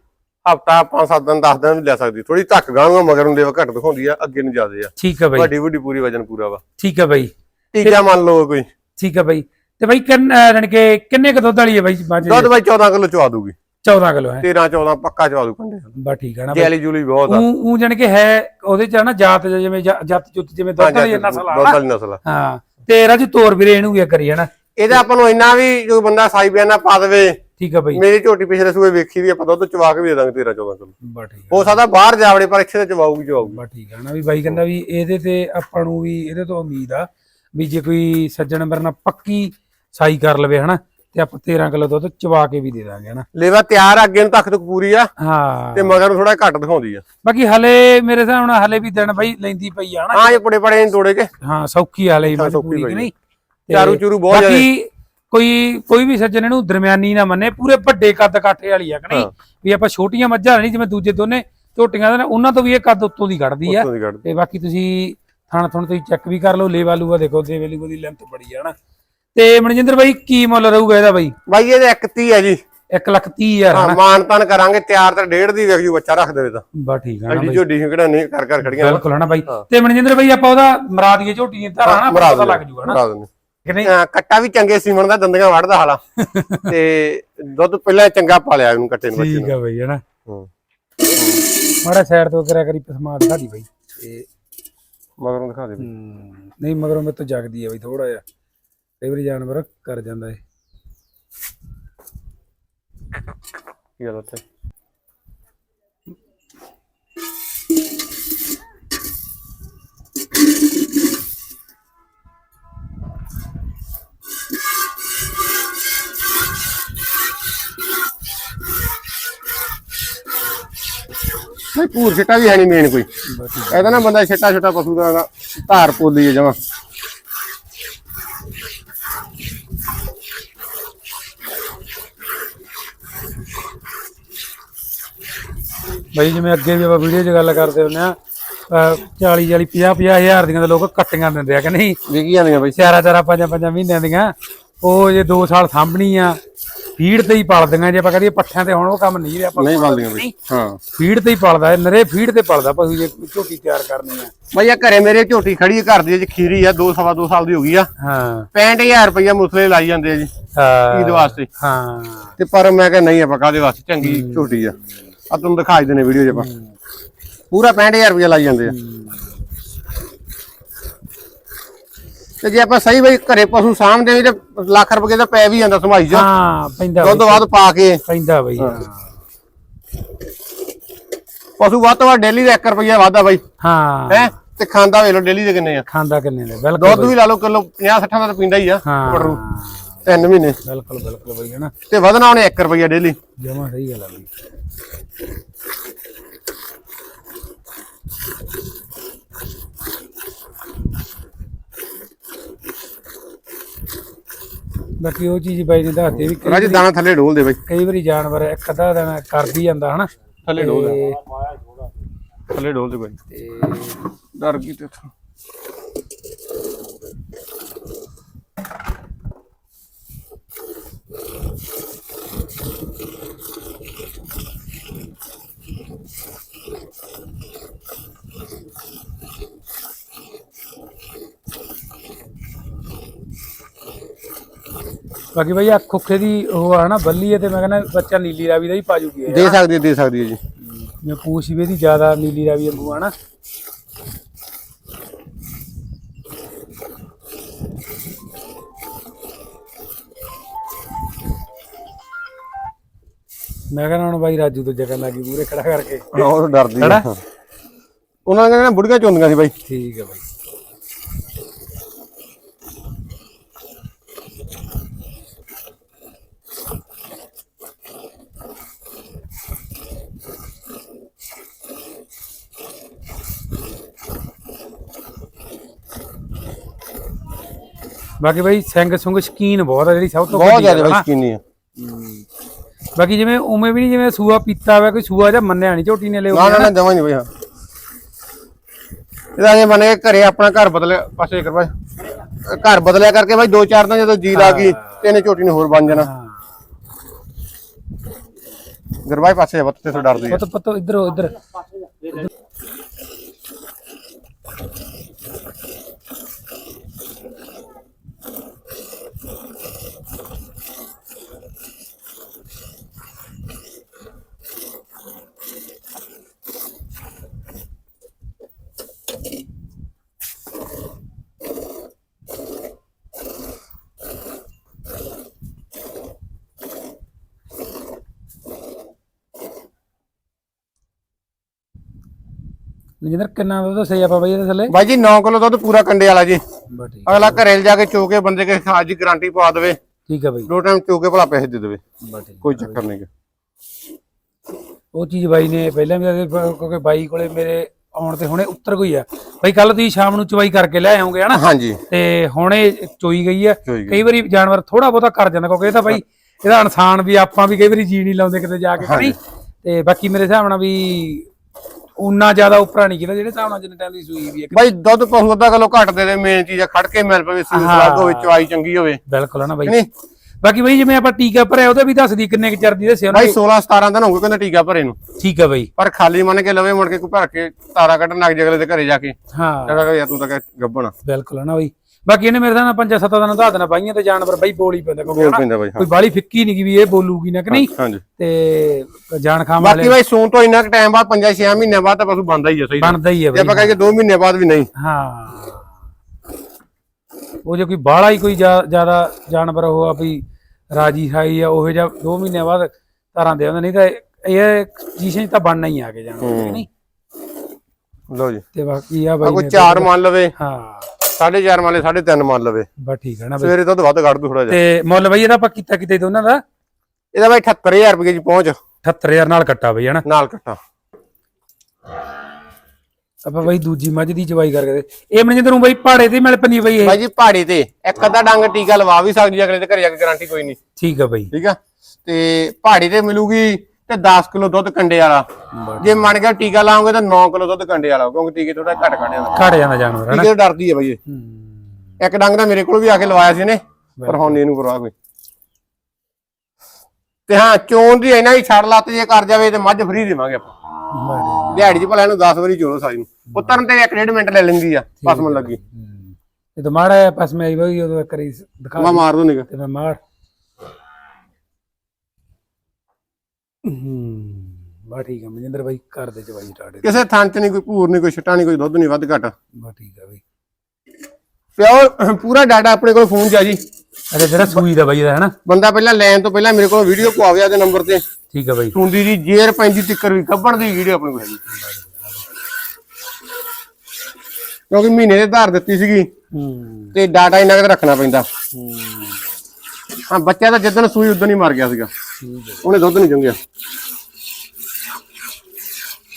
ਹਫਤਾ 5-7 ਦਿਨ 10 ਦਿਨ ਵੀ ਲੈ ਸਕਦੀ। ਥੋੜੀ ਧੱਕ ਗਾਂਗਾ ਮਗਰ ਨੂੰ ਦੇਵਾ ਘੱਟ ਦਿਖਾਉਂਦੀ ਆ ਅੱਗੇ ਨੂੰ ਜ਼ਿਆਦੇ ਆ। ਠੀਕ ਹੈ ਬਾਈ। ਵੱਡੀ ਵੱਡੀ ਪੂਰੀ ਵਜਨ ਪੂਰਾ ਵਾ। ਠੀਕ ਹੈ ਬਾਈ। ਟੀਕਾ ਮੰਨ ਲਓ ਕੋਈ। ਠੀਕ ਹੈ ਬਾਈ। ਤੇ ਬਾਈ ਕਿੰਨ ਰਣ ਕੇ ਕਿੰਨੇ ਕ ਦੁੱਧ ਵਾਲੀ ਹੈ ਬਾਈ ਦੁੱਧ ਬਾਈ 14 ਕਿਲੋ ਚਵਾ ਦੂਗੀ। 14 ਕਿਲੋ ਹੈ? 13 14 ਪੱਕਾ ਚਵਾ ਦੂ ਕੰਡੇ। ਬਾ ਠੀਕ ਹੈ ਨਾ ਜੈਲੀ ਜੂਲੀ ਬਹੁਤ ਆ। ਉਹ ਜਾਣ ਕੇ ਹੈ ਉਹਦੇ ਚ ਨਾ ਜਾਤ ਜਿਵੇਂ ਜੱਤ ਜੁੱਤ ਜਿਵੇਂ ਦੁੱਧ ਵਾਲੀ ਨਸਲ ਆ ਦੁੱਧ ਵਾਲੀ ਨਸਲ ਆ। ਹਾਂ। ਤੇ ਰਾਜੂ ਤੋਰ ਵੀਰੇ ਇਹਨੂੰ ਵੀ ਕਰੀ ਹਨਾ? ਇਹਦਾ ਆਪਾਂ ਨੂੰ ਇੰਨਾ ਵੀ ਜੋ ਬੰਦਾ ਸਾਈ ਬਿਆਨਾ ਪਾ ਦੇਵੇ ਠੀਕ ਹੈ ਬਾਈ। ਮੇਰੀ ਝੋਟੀ ਪਿਛਲੇ ਸੂਏ ਵੇਖੀ ਵੀ ਆਪਾਂ ਦੁੱਧ ਚਵਾ ਕੇ ਵੀ ਦੇ ਦਾਂਗੇ 13 14 ਕਿਲੋ। ਬਾ ਠੀਕ ਹੈ ਸਕਦਾ ਬਾਹਰ ਜਾਵੜੇ ਪਰ ਇੱਥੇ ਤੇ ਚਵਾਊਗੀ ਚਵਾਊਗੀ। ਬਾ ਠੀਕ ਹੈ ਨਾ ਵੀ ਬਾਈ ਕਹਿੰਦਾ ਵੀ ਇਹਦੇ ਤੇ ਆਪਾਂ ਨੂੰ ਵੀ ਇਹਦੇ ਤੋਂ ਉਮੀਦ ਆ ਵੀ ਜੇ ਕੋਈ ਸੱਜਣ ਨਾਲ ਪੱਕੀ ਸਾਈ ਕਰ ਲਵੇ ਹਨਾ ਤੇ ਆਪਾਂ 13 ਕਿਲੋ ਦੁੱਧ ਚਵਾ ਕੇ ਵੀ ਦੇ ਦਾਂਗੇ ਹਨਾ। ਲੇਵਾ ਤਿਆਰ ਆ, ਅੱਗੇ ਨੂੰ ਤੱਕ ਤੱਕ ਪੂਰੀ ਆ ਹਾਂ। ਤੇ ਮਗਰ ਨੂੰ ਥੋੜਾ ਘੱਟ ਦਿਖਾਉਂਦੀ ਆ। ਬਾਕੀ ਹਲੇ ਮੇਰੇ ਹਿਸਾਬ ਨਾਲ ਹਲੇ ਵੀ ਦਿਨ ਬਾਈ ਲੈਂਦੀ ਪਈ ਆ ਹਨਾ। ਹਾਂ ਇਹ ਪੜੇ ਪੜੇ ਨਹੀਂ ਤੋੜੇ ਕੇ। ਹਾਂ ਸੌਖੀ ਆ ਕਿ ਬਾਈ। ਨਹੀਂ? ਚਾਰੂ ਚੂਰੂ ਬਹੁਤ ਬਾਕੀ ਕੋਈ ਕੋਈ ਵੀ ਸੱਜਣ ਇਹਨੂੰ ਦਰਮਿਆਨੀ ਨਾ ਮੰਨੇ ਪੂਰੇ ਵੱਡੇ ਕੱਦ ਕਾਠੇ ਵਾਲੀ ਆ ਕਿ ਨਹੀਂ? ਹਾਂ। ਵੀ ਆਪਾਂ ਛੋਟੀਆਂ ਮੱਝਾਂ ਨਹੀਂ ਜਿਵੇਂ ਦੂਜੇ ਦੋਨੇ ਝੋਟੀਆਂ ਦੇ ਨੇ ਉਹਨਾਂ ਤੋਂ ਵੀ ਇਹ ਕੱਦ ਉੱਤੋਂ ਦੀ ਕੱਢਦੀ ਆ। ਤੇ ਬਾਕੀ ਤੁਸੀਂ ਥਾਣ ਥਣ ਤੁਸੀਂ ਚੈੱਕ ਵੀ ਕਰ ਲਓ ਲੇਵਾ ਲੂਆ ਦੇਖੋ ਦੇਵੇ ਲੂਆ ਦੀ ਲੈਂਥ ਬੜੀ ਆ ਨਾ ਤੇ ਮਨਜਿੰਦਰ ਬਾਈ ਕੀ ਮੁੱਲ ਰਹੂਗਾ ਇਹਦਾ ਬਾਈ? ਬਾਈ ਇਹਦੇ ਇੱਕ 30 ਹੈ ਜੀ। 1 ਲੱਖ 30 ਹਜ਼ਾਰ ਹਾਂ ਹਨਾ। ਕਰਾਂਗੇ ਤਿਆਰ ਤਾਂ ਡੇਢ ਦੀ ਵੇਖ ਜੂ ਬੱਚਾ ਰੱਖ ਦੇਵੇ ਤਾਂ। ਬਾ ਠੀਕ ਆ ਨਾ ਬਾਈ। ਝੋਡੀ ਕਿਹੜਾ ਨਹੀਂ ਕਰ ਕਰ ਖੜੀਆਂ। ਬਿਲਕੁਲ ਹਨਾ ਬਾਈ। ਤੇ ਮਨਜਿੰਦਰ ਬਾਈ ਆਪਾਂ ਉਹਦਾ ਮਰਾ ਦਈਏ ਝੋਟੀ ਦੀ ਧਾਰਾ ਹਨਾ ਮਰਾ ਪਤਾ ਲੱਗ ਜੂਗਾ ਹਨਾ। ਦਿੰਦੇ। ਕਿ ਨਹੀਂ? ਹਾਂ, ਕੱਟਾ ਵੀ ਚੰਗੇ ਸੀਮਣ ਦਾ ਦੰਦੀਆਂ ਵੜਦਾ ਹਾਲਾ। ਤੇ ਦੁੱਧ ਪਹਿਲਾਂ ਚੰਗਾ ਪਾਲਿਆ ਇਹਨੂੰ ਕੱਟੇ ਨੂੰ ਬੱਚੇ ਠੀਕ ਆ ਬਾਈ ਹਨਾ ਹੂੰ। ਮਾੜਾ ਸਾਈਡ ਤੋਂ ਕਰਿਆ ਕਰੀ ਪਸਮਾ ਦਿਖਾ ਦੀ ਬਾਈ। ਤੇ ਮਗਰੋਂ ਦਿਖਾ ਦੇ ਨਹੀਂ ਮਗਰੋਂ ਮੇਰੇ ਤੋਂ ਜਗਦੀ ਆ ਬਾਈ ਥੋੜਾ ਜਿਹਾ। ਕਈ ਵਾਰੀ ਜਾਨਵਰ ਕਰ ਜਾਂਦਾ ਏ ਕੀ ਗੱਲ ਉੱਥੇ? ਨਹੀਂ ਪੂਰ ਛਿੱਟਾ ਵੀ ਹੈ ਨਹੀਂ ਮੇਨ ਕੋਈ। ਇਹਦਾ ਨਾ ਬੰਦਾ ਛਿੱਟਾ ਛੋਟਾ ਪਸ਼ੂ ਦਾ ਧਾਰ ਪੋਲੀ ਹੈ ਜਮਾ। ਬਾਈ ਜਿਵੇਂ ਅੱਗੇ ਵੀ ਆਪਾਂ ਵੀਡੀਓ 'ਚ ਗੱਲ ਕਰਦੇ ਹੁੰਦੇ ਆ 40 40 50 50 ਹਜ਼ਾਰ ਦੀਆਂ ਤਾਂ ਲੋਕ ਕੱਟੀਆਂ ਦਿੰਦੇ ਆ ਕਿ ਨਹੀਂ? ਵਿਕੀ ਜਾਂਦੀਆਂ ਬਈ। ਚਾਰਾ ਚਾਰਾ ਪੰਜਾਂ ਪੰਜਾਂ ਮਹੀਨਿਆਂ ਦੀਆਂ। ਉਹ ਜੇ 2 ਸਾਲ ਸਾਂਭਣੀ ਆ ਫੀਡ ਤੇ ਹੀ ਪਲਦੀਆਂ ਜੇ ਆਪਾਂ ਕਹਦੇ ਪੱਠਿਆਂ ਤੇ ਹੁਣ ਉਹ ਕੰਮ ਨਹੀਂ ਰਿਹਾ ਆਪਾਂ ਨਹੀਂ ਬਲਦੀਆਂ ਬਈ ਹਾਂ। ਫੀਡ ਤੇ ਹੀ ਪਲਦਾ ਨਰੇ ਫੀਡ ਤੇ ਪਲਦਾ ਪਸ਼ੂ ਜੇ ਝੋਟੀ ਤਿਆਰ ਕਰਨੀ ਆ ਬਈ ਆ ਘਰੇ ਮੇਰੇ ਝੋਟੀ ਖੜੀ ਹੈ ਘਰ ਦੀ ਜੀ ਖੀਰੀ ਆ 2 ਸਵਾ 2 ਸਾਲ ਦੀ ਹੋ ਗਈ ਆ। ਹਾਂ। 65000 ਰੁਪਇਆ ਮੁਸਲੇ ਲਾਈ ਜਾਂਦੇ ਆ ਜੀ ਹਾਂ, ਈਦ ਵਾਸਤੇ। ਹਾਂ। ਤੇ ਪਰ ਮੈਂ ਕਿਹਾ ਨਹੀਂ ਆਪਾਂ ਕਾਦੇ ਵਾਸਤੇ ਚੰਗੀ ਝੋਟੀ ਆ। ਆ ਤੁਹਾਨੂੰ ਦਿਖਾਈ ਦਿੰਨੇ ਵੀਡੀਓ 'ਚ ਆਪਾਂ। ਪੂਰਾ 65000 ਰੁਪਇਆ ਲਾਈ ਜਾਂਦੇ ਆ। ਤੇ ਜੇ ਆਪਾਂ ਸਹੀ ਬਈ ਘਰੇ ਪਸ਼ੂ ਸਾਂਭਦੇ ਵੀ ਤੇ ਲੱਖ ਰੁਪਏ ਦਾ ਪੈ ਵੀ ਜਾਂਦਾ ਸਮਾਈ ਚ। ਹਾਂ ਪੈਂਦਾ ਦੁੱਧ ਵੱਧ ਪਾ ਕੇ। ਪੈਂਦਾ ਬਈ। ਪਸ਼ੂ ਵੱਧ ਤੋਂ ਵੱਧ ਡੇਲੀ ਦਾ 1 ਰੁਪਇਆ ਵਾਧਾ ਬਾਈ। ਹਾਂ। ਹੈ? ਤੇ ਖਾਂਦਾ ਵੇਖ ਲਓ ਡੇਲੀ ਦੇ ਕਿੰਨੇ ਆ। ਖਾਂਦਾ ਕਿੰਨੇ ਦੇ ਬਿਲਕੁਲ ਦੁੱਧ ਵੀ ਲਾ ਲਓ ਕਿਲੋ 50 60 ਦਾ ਤਾਂ ਪੀਂਦਾ ਹੀ ਆ ਹਾਂ। ਪੜਰੂ ਤਿੰਨ ਮਹੀਨੇ। ਬਿਲਕੁਲ ਬਿਲਕੁਲ ਬਈ ਹਨਾ ਤੇ ਵਧਣਾ ਉਹਨੇ 1 ਰੁਪਇਆ ਡੇਲੀ। ਜਮਾ ਸਹੀ ਗੱਲ ਆ ਬਈ। ਬਾਕੀ ਉਹ ਚੀਜ਼ ਬਾਈ ਨੇ ਦੱਸਦੇ ਵੀ ਕਈ- ਰਾਜੇ ਦਾਣਾ ਥੱਲੇ ਡੋਲ ਦੇ ਬਾਈ। ਕਈ ਵਾਰੀ ਜਾਨਵਰ ਇੱਕ ਅੱਧਾ ਦਿਨ ਕਰ ਵੀ ਜਾਂਦਾ ਹਨਾ। ਥੱਲੇ ਡੋਲ ਦੇ ਤੇ ਥੱਲੇ ਡੋਲ ਦੇ ਬਾਈ। ਤੇ ਡਰ ਗਈ ਤੇ। ਬਾਕੀ ਆ ਖੁੱਖੇ ਦੀ ਉਹ ਆ ਨਾ ਬੱਲੀ ਹੈ ਤੇ ਮੈਂ ਕਹਿੰਦਾ ਬੱਚਾ ਨੀਲੀ ਰਾਵੀ ਦਾ ਹੀ ਪਾ ਜੂਗੀ ਇਹ। ਦੇ ਸਕਦੀ ਹੈ ਦੇ ਸਕਦੀ ਹੈ ਜੀ। ਜਿਵੇਂ ਪੂਛ ਵੀ ਇਹਦੀ ਜ਼ਿਆਦਾ ਨੀਲੀ ਰਾਵੀ ਵਾਂਗੂ ਆ ਨਾ। ਮੈਂ ਕਹਿੰਦਾ ਹੁਣ ਬਾਈ ਰਾਜੂ ਤੋਂ ਜਗ੍ਹਾ ਲੱਗੀ ਪੂਰੇ ਖੜਾ ਕਰਕੇ। ਉਹ ਡਰਦੀ ਖੜਾ? ਆ ਉਹਨਾਂ ਨੇ ਕਹਿੰਦੇ ਬੁੜੀਆਂ ਚੋਂਦੀਆਂ ਸੀ ਬਾਈ। ਠੀਕ ਹੈ ਬਾਈ। ਬਾਕੀ ਬਾਈ ਸਿੰਘ ਸੁੰਗ ਸ਼ਕੀਨ ਬਹੁਤ ਆ ਜਿਹੜੀ ਸਭ ਤੋਂ ਬਹੁਤ ਵੱਡੀ ਜ਼ਿਆਦਾ ਗੱਲ ਆ ਨਾ। ਸ਼ਕੀਨੀ ਆ। ਬਾਕੀ ਜਿਵੇਂ ਉਵੇਂ ਵੀ ਨਹੀਂ ਜਿਵੇਂ ਸੂਆ ਪੀਤਾ ਹੋਇਆ ਕੋਈ ਸੂਆ ਜਾਂ ਮੰਨਿਆ ਨਹੀਂ ਝੋਟੀ ਨੇ ਲਿਓ ਨਾ ਨਾ ਨਾ ਜਮਾ ਨਹੀਂ ਬਾਈ ਹਾਂ। ਇਹਦਾ ਇਹ ਬਣੇ ਘਰੇ ਆਪਣਾ ਘਰ ਬਦਲੇ ਪਾਸੇ ਕਰ ਬਾਈ ਘਰ ਬਦਲਿਆ ਕਰਕੇ ਬਾਈ ਦੋ ਚਾਰ ਦਿਨ ਜਦੋਂ ਜੀ ਲਾ ਗਈ ਤੇ ਇਹਨੇ ਝੋਟੀ ਨੇ ਹੋਰ ਬਣ ਜਾਣਾ। ਗਰਬਾਈ ਪਾਸੇ ਬੱਤ ਤੇ ਤੋਂ ਡਰਦੀ ਆ। ਪਤ ਪਤ ਇਧਰ ਇਧਰ। ਜਿੰਦਰ ਕਿੰਨਾ ਦੁੱਧ ਸਹੀ ਆਪਾਂ ਬਈ ਇਹਦੇ ਥੱਲੇ? ਬਾਈ ਜੀ 9 ਕਿਲੋ ਦੁੱਧ ਪੂਰਾ ਕੰਡੇ ਵਾਲਾ ਜੀ। ਅਗਲਾ ਘਰੇ ਜਾ ਕੇ ਚੋਕੇ ਬੰਦੇ ਕੇ ਖਾਜ ਦੀ ਗਾਰੰਟੀ ਪਵਾ ਦੇਵੇ। ਠੀਕ ਹੈ ਬਈ। ਦੋ ਟਾਈਮ ਚੋਕੇ ਭਲਾ ਪੈਸੇ ਦੇ ਦੇਵੇ। ਕੋਈ ਚੱਕਰ ਨਹੀਂ। ਉਹ ਚੀਜ਼ ਬਾਈ ਨੇ ਪਹਿਲਾਂ ਵੀ ਦੱਸੀ, ਬ- ਕਿਉਂਕਿ ਬਾਈ ਕੋਲੇ ਮੇਰੇ ਆਉਣ ਤੇ ਹੁਣੇ ਉੱਤਰ ਗਈ ਆ। ਬਾਈ ਕੱਲ ਤੁਸੀਂ ਸ਼ਾਮ ਨੂੰ ਚਵਾਈ ਕਰਕੇ ਲੈ ਆਉਂਗੇ ਹਨਾ? ਹਾਂਜੀ। ਤੇ ਹੁਣੇ ਚੋਈ ਗਈ ਆ। ਚੋਈ ਗਈ। ਕਈ ਵਾਰੀ ਜਾਨਵਰ ਥੋੜਾ ਬਹੁਤਾ ਕਰ ਜਾਂਦਾ ਕਿਉਂਕਿ ਇਹ ਤਾਂ ਬਾਈ ਇਹਦਾ ਇਨਸਾਨ ਵੀ ਆਪਾਂ ਵੀ ਕਈ ਵਾਰੀ ਜੀ ਨਹੀਂ ਲਾਉਂਦੇ ਕਿਤੇ ਜਾ ਕੇ ਤੇ ਬਾਕੀ ਮੇਰੇ ਹਿਸਾਬ ਨਾਲ ਵੀ ਉਨਾ ਜ਼ਿਆਦਾ ਉਪਰਾ ਨਹੀਂ ਕੀਤਾ ਜਿਹੜੇ ਹਿਸਾਬ ਨਾਲ ਜਿੰਨੇ ਟਾਈਮ ਦੀ ਸੂਈ ਵੀ ਹੈ ਬਾਈ ਦੁੱਧ ਪਸ਼ੂ ਅੱਧਾ ਕਿਲੋ ਘੱਟ ਦੇ ਦੇ ਮੇਨ ਚੀਜ਼ ਆ ਖੜ ਕੇ ਮਿਲ ਪਵੇ ਸੂਸ ਲੱਗ ਹੋਵੇ ਚਵਾਈ ਚੰਗੀ ਹੋਵੇ। ਬਿਲਕੁਲ ਹੈ ਨਾ ਬਾਈ। ਨਹੀਂ? ਬਾਕੀ ਬਈ ਜਿਵੇਂ ਆਪਾਂ ਟੀਕਾ ਭਰਿਆ ਉਹਦਾ ਵੀ ਦੱਸ ਦੀ ਕਿੰਨੇ ਕੁ ਚਿਰ ਦੀ ਦੱਸਿਆ ਬਾਈ ਨੇ 16 17 ਦਿਨ ਹੋ ਗਏ ਕਹਿੰਦਾ ਟੀਕਾ ਭਰੇ ਨੂੰ। ਠੀਕ ਆ ਬਈ। ਪਰ ਖਾਲੀ ਮੰਨ ਕੇ ਲਵੇ ਮੁੜ ਕੇ ਕੋਈ ਭਰ ਕੇ ਤਾਰਾ ਕੱਢਣ ਲੱਗ ਜੇ ਅਗਲੇ ਦੇ ਘਰੇ ਜਾ ਕੇ। ਹਾਂ। ਕਹਿੰਦਾ ਯਾਰ ਤੂੰ ਤਾਂ ਕਹਿ ਗੱਬਣ ਬਿਲਕੁਲ ਹੈ ਨਾ ਬਈ। ਬਾਕੀ ਇਹਨੇ ਮੇਰੇ ਨਾਲ ਪੰਜਾਂ ਸੱਤਾਂ ਦਿਨਾਂ ਦਾ ਦੇਣਾ ਬਾਈਆਂ ਤੇ ਜਾਨਵਰ ਬਈ ਬੋਲ ਹੀ ਪੈਂਦਾ ਬੋਲ ਪੈਂਦਾ ਬਾਈ ਹਾਂ। ਕੋਈ ਬਾਲੀ ਫਿੱਕੀ ਨਹੀਂ ਕਿ ਵੀ ਇਹ ਬੋਲੂਗੀ ਨਾ ਕਿ ਨਹੀਂ ਤੇ ਜਾਨ ਖਾਮ ਬਾਕੀ ਵਾਲੇ ਬਾਈ ਸੂਣ ਤੋਂ ਇੰਨਾ ਕੁ ਟਾਈਮ ਬਾਅਦ 5-6 ਮਹੀਨਿਆਂ ਬਾਅਦ ਤਾਂ ਪਸ਼ੂ ਬੰਦਾ ਹੀ ਆ ਸਹੀ ਬਣਦਾ ਹੀ ਹੈ ਜੇ ਆਪਾਂ ਬਈ ਕਹੀਏ 2 ਮਹੀਨੇ ਬਾਅਦ ਵੀ ਨਹੀਂ। ਹਾਂ। ਉਹ ਜੇ ਕੋਈ ਬਾਹਲਾ ਹੀ ਕੋਈ ਜ਼ਿਆਦਾ ਜਾਨਵਰ ਉਹ ਆ ਵੀ ਰਾਜੀ ਖਾਈ ਆ ਉਹ ਜਿਹਾ 2 ਮਹੀਨਿਆਂ ਬਾਅਦ ਧਾਰਾਂ ਦੇ ਆਉਂਦੇ ਨਹੀਂ ਤਾਂ ਇਹ ਪੋਜੀਸ਼ਨ ਤਾਂ ਬਣਨਾ ਹੀ ਆ ਕੇ ਜਾਨਵਰ ਕਿ ਨਹੀਂ? ਲਓ ਜੀ। ਤੇ ਬਾਕੀ ਆ ਬਾਈ ਕੋਈ 4 ਮੰਨ ਲਵੇ। ਹਾਂ। 4.5 ਮੰਨ ਲਵੇ 3.5 ਮੰਨ ਲਵੇ। ਬਸ ਠੀਕ ਹੈ ਨਾ ਬਈ। ਸਵੇਰੇ ਦੁੱਧ ਵੱਧ ਕੱਢ ਦੂ ਥੋੜਾ ਜਿਹਾ। ਤੇ ਮੁੱਲ ਬਈ ਇਹਦਾ ਆਪਾਂ ਕੀਤਾ ਕਿਤੇ ਦੋਨਾਂ ਦਾ? ਇਹਦਾ ਬਾਈ 78000 ਰੁਪਏ ਦੀ ਪਹੁੰਚ। 78000 ਨਾਲ ਕੱਟਾ ਬਈ ਹਨਾ ਨਾਲ ਕੱਟਾ। ਆਪਾਂ ਬਈ ਦੂਜੀ ਮੱਝ ਦੀ ਚਵਾਈ ਕਰਕੇ ਦੇ। ਇਹ ਮਨਜਿੰਦਰ ਨੂੰ ਬਈ ਪਹਾੜੇ ਤੇ ਮਿਲ ਪਨੀ ਬਈ ਇਹ। ਬਾਈ ਜੀ ਪਹਾੜੀ ਤੇ। ਇੱਕ ਅੱਧਾ ਡੰਗ ਟੀਕਾ ਲਵਾ ਵੀ ਸਕਦੀ ਆ, ਅਗਲੇ ਦੇ ਘਰੇ ਜਾ ਕੇ ਗਾਰੰਟੀ ਕੋਈ ਨਹੀਂ। ਠੀਕ ਆ ਬਈ। ਠੀਕ ਆ? ਤੇ ਪਹਾੜੀ ਤੇ ਮਿਲੂਗੀ ਤੇ 10 ਕਿਲੋ ਦੁੱਧ ਕੰਡੇ ਵਾਲਾ। ਜੇ ਮੰਨ ਗਿਆ ਟੀਕਾ ਲਾਉਂਗੇ ਤਾਂ 9 ਕਿਲੋ ਦੁੱਧ ਕੰਡੇ ਵਾਲਾ ਕਿਉਂਕਿ ਟੀਕੇ ਥੋੜਾ ਘੱਟ ਕੱਢ ਜਾਂਦਾ ਘੜ ਜਾਂਦਾ ਜਾਨਵਰ ਹਨਾ ਟੀਕੇ ਤੋਂ ਡਰਦੀ ਹੈ ਬਾਈ ਇਹ। ਹੂੰ। ਇੱਕ ਡੰਗ ਤਾਂ ਮੇਰੇ ਕੋਲ ਵੀ ਆ ਕੇ ਲਵਾਇਆ ਸੀ ਇਹਨੇ ਪਰ ਹੁਣ ਇਹਨੂੰ ਪਰਵਾਹ ਕੋਈ। ਤੇ ਹਾਂ ਚੋਣ ਦੀ ਇਹਨਾਂ ਹੀ ਛੜ ਲੱਤ ਜੇ ਕਰ ਜਾਵੇ ਤੇ ਮੱਝ ਫਰੀ ਦੇਵਾਂਗੇ ਆਪਾਂ। ਦਿਹਾੜੀ 'ਚ ਭਲਾ ਇਹਨੂੰ 10 ਵਾਰੀ ਚੋਲੋ ਸਾਰੀ ਨੂੰ। ਉਤਰਨ ਤੇ 1.5 ਮਿੰਟ ਲੈ ਲੈਂਦੀ ਆ ਪਸਮਨ ਲੱਗੀ। ਹੂੰ। ਇਹ ਤਾਂ ਮਾੜਾ ਪਸ ਮੈਂ ਆਈ ਬਈ ਉਦੋਂ ਇੱਕ ਵਾਰੀ ਦਿਖਾ ਮੈਂ ਮਾਰ ਦੂੰ ਨਿਕ ਤੇ ਮੈਂ ਮਾਰ। ਬਾ ਠੀਕ ਆ ਮਨਜਿੰਦਰ ਬਾਈ ਕਰ ਦੇ ਚਵਾਈ ਸਟਾਰਟ ਕਿਸੇ ਥਾਂ 'ਚ ਨਹੀਂ ਕੋਈ ਭੂਰ ਨਹੀਂ ਕੋਈ ਛਟਾ ਨਹੀਂ ਕੋਈ ਦੁੱਧ ਨਹੀਂ ਵੱਧ ਘਟ। ਬਾ ਠੀਕ ਆ ਬਈ। ਪਿਓ ਪੂਰਾ ਡਾਟਾ ਆਪਣੇ ਕੋਲ ਫੋਨ 'ਚ ਆ ਜੀ। ਅਰੇ ਜਿਹੜਾ ਸੂਈ ਦਾ ਬਾਈ ਇਹਦਾ ਹਨਾ? ਬੰਦਾ ਪਹਿਲਾਂ ਲੈਣ ਤੋਂ ਪਹਿਲਾਂ ਮੇਰੇ ਕੋਲ ਵੀਡੀਓ ਪਵਾਵੇ ਆਦੇ ਨੰਬਰ ਤੇ। ਠੀਕ ਆ ਬਾਈ। ਸੁਣਦੀ ਦੀ ਜੇਰ ਪੈਂਦੀ ਤਿੱਕਰ ਵੀ ਕੱਢਣ ਦੀ ਵੀਡੀਓ ਆਪਣੇ ਕੋਲ ਹੈਗੀ। ਕਿਉਂਕਿ ਮਹੀਨੇ ਦੇ ਧਾਰ ਦਿੱਤੀ ਸੀਗੀ ਹੂੰ। ਤੇ ਡਾਟਾ ਇੰਨਾ ਕੁ ਤਾਂ ਰੱਖਣਾ ਪੈਂਦਾ। ਹੂੰ। ਹਾਂ ਬੱਚਾ ਤਾਂ ਜਿੱਦਣ ਸੂਈ ਉਦੋਂ ਹੀ ਮਰ ਗਿਆ ਸੀਗਾ। ਉਹਨੇ ਦੁੱਧ ਨਹੀਂ ਚੰਗਿਆ।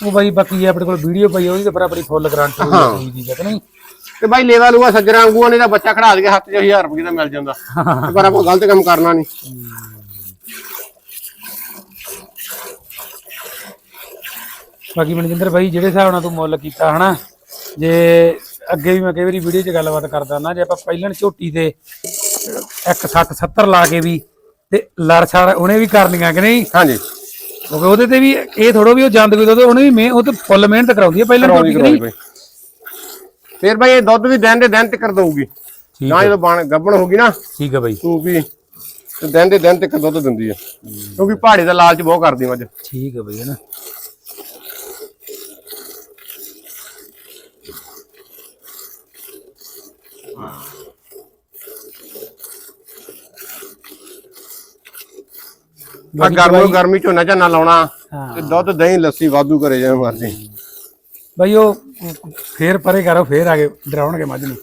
ਉਹ ਬਾਈ ਬਾਕੀ ਆਪਣੇ ਕੋਲ ਵੀਡੀਓ ਪਈ ਆ, ਉਹਦੀ ਤਾਂ ਬਰਾਬਰੀ ਫੁੱਲ ਗਾਰੰਟੀ ਹੋਈ ਦੀ ਹੈ ਕਿ ਨਹੀਂ? ਤੇ ਬਾਈ ਲੇਵਾ ਲੂਆ ਸੱਜਣਾ ਵਾਂਗੂਆਂ ਨੇ ਤਾਂ ਬੱਚਾ ਖੜਾ ਕੇ ਹੱਥ 'ਚ 1000 ਰੁਪਏ ਦਾ ਮਿਲ ਜਾਂਦਾ। ਤੇ ਪਰ ਆਪਾਂ ਗਲਤ ਕੰਮ ਕਰਨਾ ਨਹੀਂ। ਬਾਕੀ ਮਨਜਿੰਦਰ ਬਾਈ ਜਿਹੜੇ ਹਿਸਾਬ ਨਾਲ ਤੂੰ ਮੁੱਲ ਕੀਤਾ ਹਨਾ ਜੇ ਅੱਗੇ ਵੀ ਮੈਂ ਕਈ ਵਾਰੀ ਵੀਡੀਓ 'ਚ ਗੱਲਬਾਤ ਕਰਦਾ ਨਾ ਜੇ ਆਪਾਂ ਪਹਿਲਣ ਝੋਟੀ ਤੇ 160 70 ਲਾ ਕੇ ਵੀ ਤੇ ਲੜ ਛੜ ਉਹਨੇ ਵੀ ਕਰਨੀਆਂ ਕਿ ਨਹੀਂ? ਹਾਂਜੀ। ਕਿਉਂਕਿ ਉਹਦੇ ਤੇ ਵੀ ਇਹ ਥੋੜੋ ਵੀ ਉਹ ਜੰਦ ਕੋਈ ਉਹਨੇ ਵੀ ਮਿਹ- ਉਹ ਤੇ ਫੁੱਲ ਮਿਹਨਤ ਕਰਾਉਂਦੀ ਹੈ ਪਹਿਲਣ ਝੋਟੀ ਕਿ ਨਹੀਂ? ਫਿਰ ਬਾਈ ਇਹ ਦੁੱਧ ਵੀ ਦਿਨ ਦੇ ਦਿਨ ਤੇ ਕਰ ਦਊਗੀ ਨਾ ਜਦੋਂ ਬਣ ਗੱਬਣ ਹੋਗੀ ਨਾ ਠੀਕ ਹੈ ਬਾਈ। ਤੂੰ ਵੀ ਤੇ ਦਿਨ ਦੇ ਦਿਨ ਤੱਕ ਦੁੱਧ ਦਿੰਦੀ ਆ। ਕਿਉਂਕਿ ਪਹਾੜੀ ਦਾ ਲਾਲਚ ਬਹੁਤ ਕਰਦੀ ਮੱਝ ਠੀਕ ਹੈ ਬਾਈ ਹੈ ਨਾ? ਆ ਗਰਮੀ ਗਰਮੀ ਝੋਨਾ ਝਾਨਾ ਲਾਉਣਾ ਤੇ ਦੁੱਧ ਦਹੀਂ ਲੱਸੀ ਵਾਧੂ ਕਰੇ ਜਿਵੇਂ ਮਰਜ਼ੀ। ਬਾਈ ਉਹ ਫੇਰ ਪਰੇ ਕਰੋ ਫੇਰ ਆ ਗਏ ਡਰਾਉਣਗੇ ਮੱਝ ਨੂੰ।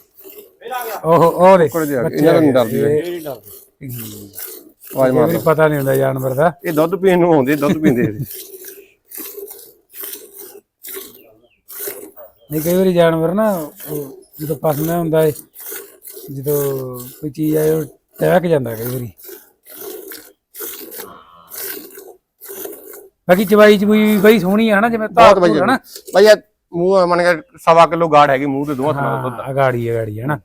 ਉਹ ਦੇ। ਇਹਨਾਂ ਡਰਦੀ ਆਵਾਜ਼ ਮਾਰ। ਪਤਾ ਨਹੀਂ ਹੁੰਦਾ ਜਾਨਵਰ ਦਾ। ਇਹ ਦੁੱਧ ਪੀਣ ਨੂੰ ਆਉਂਦੇ ਦੁੱਧ ਪੀਂਦੇ ਇਹ। ਨਹੀਂ ਕਈ ਵਾਰੀ ਜਾਨਵਰ ਨਾ ਜਦੋਂ ਪਸੰਦ ਹੁੰਦਾ ਏ ਜਦੋਂ ਕੋਈ ਚੀਜ਼ ਆਏ ਉਹ ਟਹਿਕ ਜਾਂਦਾ ਕਈ ਵਾਰੀ। ਬਾਕੀ ਚਵਾਈ ਵੀ ਬਈ ਸੋਹਣੀ ਆ ਨਾ ਜਿਵੇਂ ਬਹੁਤ ਧਾਰ ਵਧੀਆ। ਹਨਾ। ਬਾਈ ਇਹ ਮੂੰਹ ਮੰਨ ਕੇ ਸਵਾ ਕਿਲੋ ਗਾੜ ਹੈਗੀ ਮੂੰਹ ਤੇ ਦੋਵਾਂ ਥਾਂ ਦੁੱਧ ਹਾਂ ਅਗਾੜੀ ਅਗਾੜੀ ਹੈ ਨਾ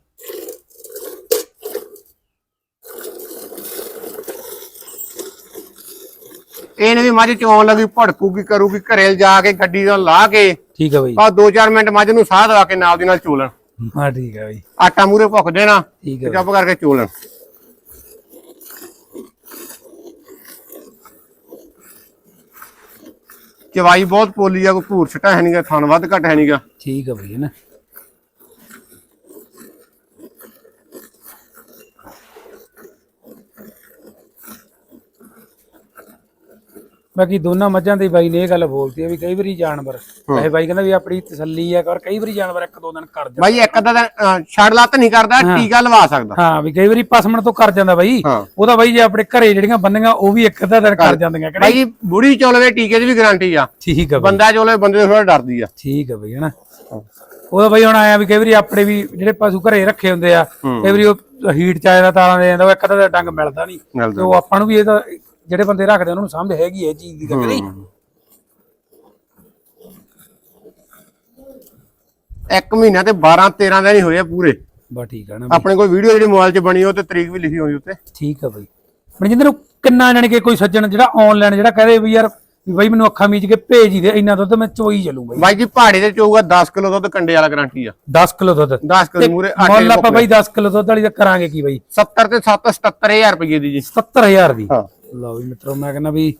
ਇਹਨੇ ਵੀ ਮੱਝ ਚੋਣ ਲੱਗੀ ਭੜਕੂਗੀ ਕਰੂਗੀ ਘਰੇ ਜਾ ਕੇ ਗੱਡੀ ਤੋਂ ਲਾ ਕੇ। ਠੀਕ ਹੈ ਬਈ। ਬਸ 2-4 ਮਿੰਟ ਮੱਝ ਨੂੰ ਸਾਹ ਦਵਾ ਕੇ ਨਾਲ ਦੀ ਨਾਲ ਚੋਲਣ। ਹਾਂ ਠੀਕ ਹੈ ਬਈ। ਆਟਾ ਮੂਰੇ ਭੁੱਖ ਦੇਣਾ ਠੀਕ ਹੈ ਚੁੱਪ ਕਰਕੇ ਚੋਲਣ। ਚਵਾਈ ਬਹੁਤ ਪੋਲੀ ਆ, ਕੋਈ ਭੂਰ ਛਟਾ ਹੈ ਨਹੀਂਗਾ ਥਣ ਵੱਧ ਘਟ ਹੈ ਨਹੀਂਗਾ ਠੀਕ ਆ ਬਈ ਨਾ? ਬਾਕੀ ਦੋਨਾਂ ਮੱਝਾਂ ਦੇ ਬਾਈ ਨੇ ਇਹ ਗੱਲ ਬੋਲਤੀ ਹੈ ਵੀ ਕਈ ਵਾਰੀ ਜਾਨਵਰ ਇਹ ਬਾਈ ਕਹਿੰਦਾ ਵੀ ਆਪਣੀ ਤਸੱਲੀ ਆ ਕਰ ਕਈ ਵਾਰੀ ਜਾਨਵਰ ਇੱਕ ਦੋ ਦਿਨ ਕਰ ਜਾਂਦਾ ਬਾਈ ਇੱਕ ਅਹ, ਛੜ ਲੱਤ ਨਹੀਂ ਕਰਦਾ ਟੀਕਾ ਲਵਾ ਸਕਦਾ। ਹਾਂ ਵੀ ਕਈ ਵਾਰੀ ਪਸਮਣ ਤੋਂ ਕਰ ਜਾਂਦਾ ਬਾਈ। ਹਾਂ। ਉਹਦਾ ਬਾਈ ਜੇ ਆਪਣੇ ਘਰੇ ਜਿਹੜੀਆਂ ਬੰਦੀਆਂ ਉਹ ਵੀ ਇੱਕ ਅੱਧਾ ਦਿਨ ਕਰ ਜਾਂਦੀਆਂ ਕਿ ਨਹੀਂ? ਬਾਈ ਬੁੜੀ ਚੋਲਵੇ ਟੀਕੇ ਦੀ ਵੀ ਗਾਰੰਟੀ ਆ। ਠੀਕ ਹੈ ਬਾਈ। ਬੰਦਾ ਚੋਲੇ ਬੰਦੇ ਤੋਂ ਥੋੜਾ ਡਰਦੀ ਆ। ਠੀਕ ਹੈ ਬਈ ਹਨਾ? ਉਹਦਾ ਬਈ ਹੁਣ ਆਇਆ ਵੀ ਕਈ ਵਾਰੀ ਆਪਣੇ ਵੀ ਜਿਹੜੇ ਪਸ਼ੂ ਘਰੇ ਰੱਖੇ ਹੁੰਦੇ ਆ ਕਈ ਵਾਰੀ ਉਹ ਹੀਟ ਚ ਆ ਜਾਂਦਾ ਤਾਰਾਂ ਦੇ ਜਾਂਦਾ ਉਹ ਇੱਕ ਅੱਧਾ ਦਾ ਡੰਗ ਮਿਲਦਾ ਨਹੀਂ। ਤੇ ਉਹ ਆਪਾਂ ਨੂੰ ਵੀ ਇਹਦਾ ਜਿਹੜੇ ਬੰਦੇ ਰੱਖਦੇ ਉਹਨਾਂ ਨੂੰ ਸਮਝ ਹੈਗੀ ਇਹ ਚੀਜ਼ ਦੀ ਨਹੀਂ। ਇੱਕ ਮਹੀਨਾ ਤੇ 12 13 ਦਿਨ ਹੀ ਹੋਏ ਆ ਪੂਰੇ। ਬਾ ਠੀਕ ਹੈ ਨਾ ਆਪਣੇ ਕੋਲ ਵੀਡੀਓ ਜਿਹੜੀ ਮੋਬਾਈਲ 'ਚ ਬਣੀ ਉਹ ਤੇ ਤਰੀਕ ਵੀ ਲਿਖੀ ਹੋਈ ਉੱਤੇ। ਠੀਕ ਹੈ ਬਈ। ਮਨਜਿੰਦਰ ਕਿੰਨਾ ਜਾਣੀ ਕਿ ਕੋਈ ਸੱਜਣ ਜਿਹੜਾ ਆਨਲਾਈਨ ਜਿਹੜਾ ਕਹਦੇ ਵੀ ਯਾਰ ਵੀ ਬਾਈ ਮੈਨੂੰ ਅੱਖਾਂ ਮੀਚ ਕੇ ਭੇਜ ਹੀ ਦੇ ਇੰਨਾ ਦੁੱਧ ਮੈਂ ਚੋਈ ਚੱਲੂ ਬਾਈ ਬਾਈ ਜੀ ਪਹਾੜੀ ਤੇ ਚੋਊਗਾ 10 ਕਿਲੋ ਦੁੱਧ ਕੰਡੇ ਵਾਲਾ ਗਾਰੰਟੀ ਆ। 10 ਕਿਲੋ ਦੁੱਧ। 10 ਕਿਲੋ ਮੂਰੇ ਮੁੱਲ ਆਪਾਂ ਬਾਈ 10 ਕਿਲੋ ਦੁੱਧ ਵਾਲੀ ਦਾ ਕਰਾਂਗੇ ਕੀ ਬਾਈ? 70 ਤੇ 7 77000 ਰੁਪਏ ਦੀ ਜੀ। 77000 ਦੀ। ਹਾਂ। ਲਓ ਵੀ ਮਿੱਤਰੋ ਮੈਂ ਕਹਿੰਦਾ ਵੀ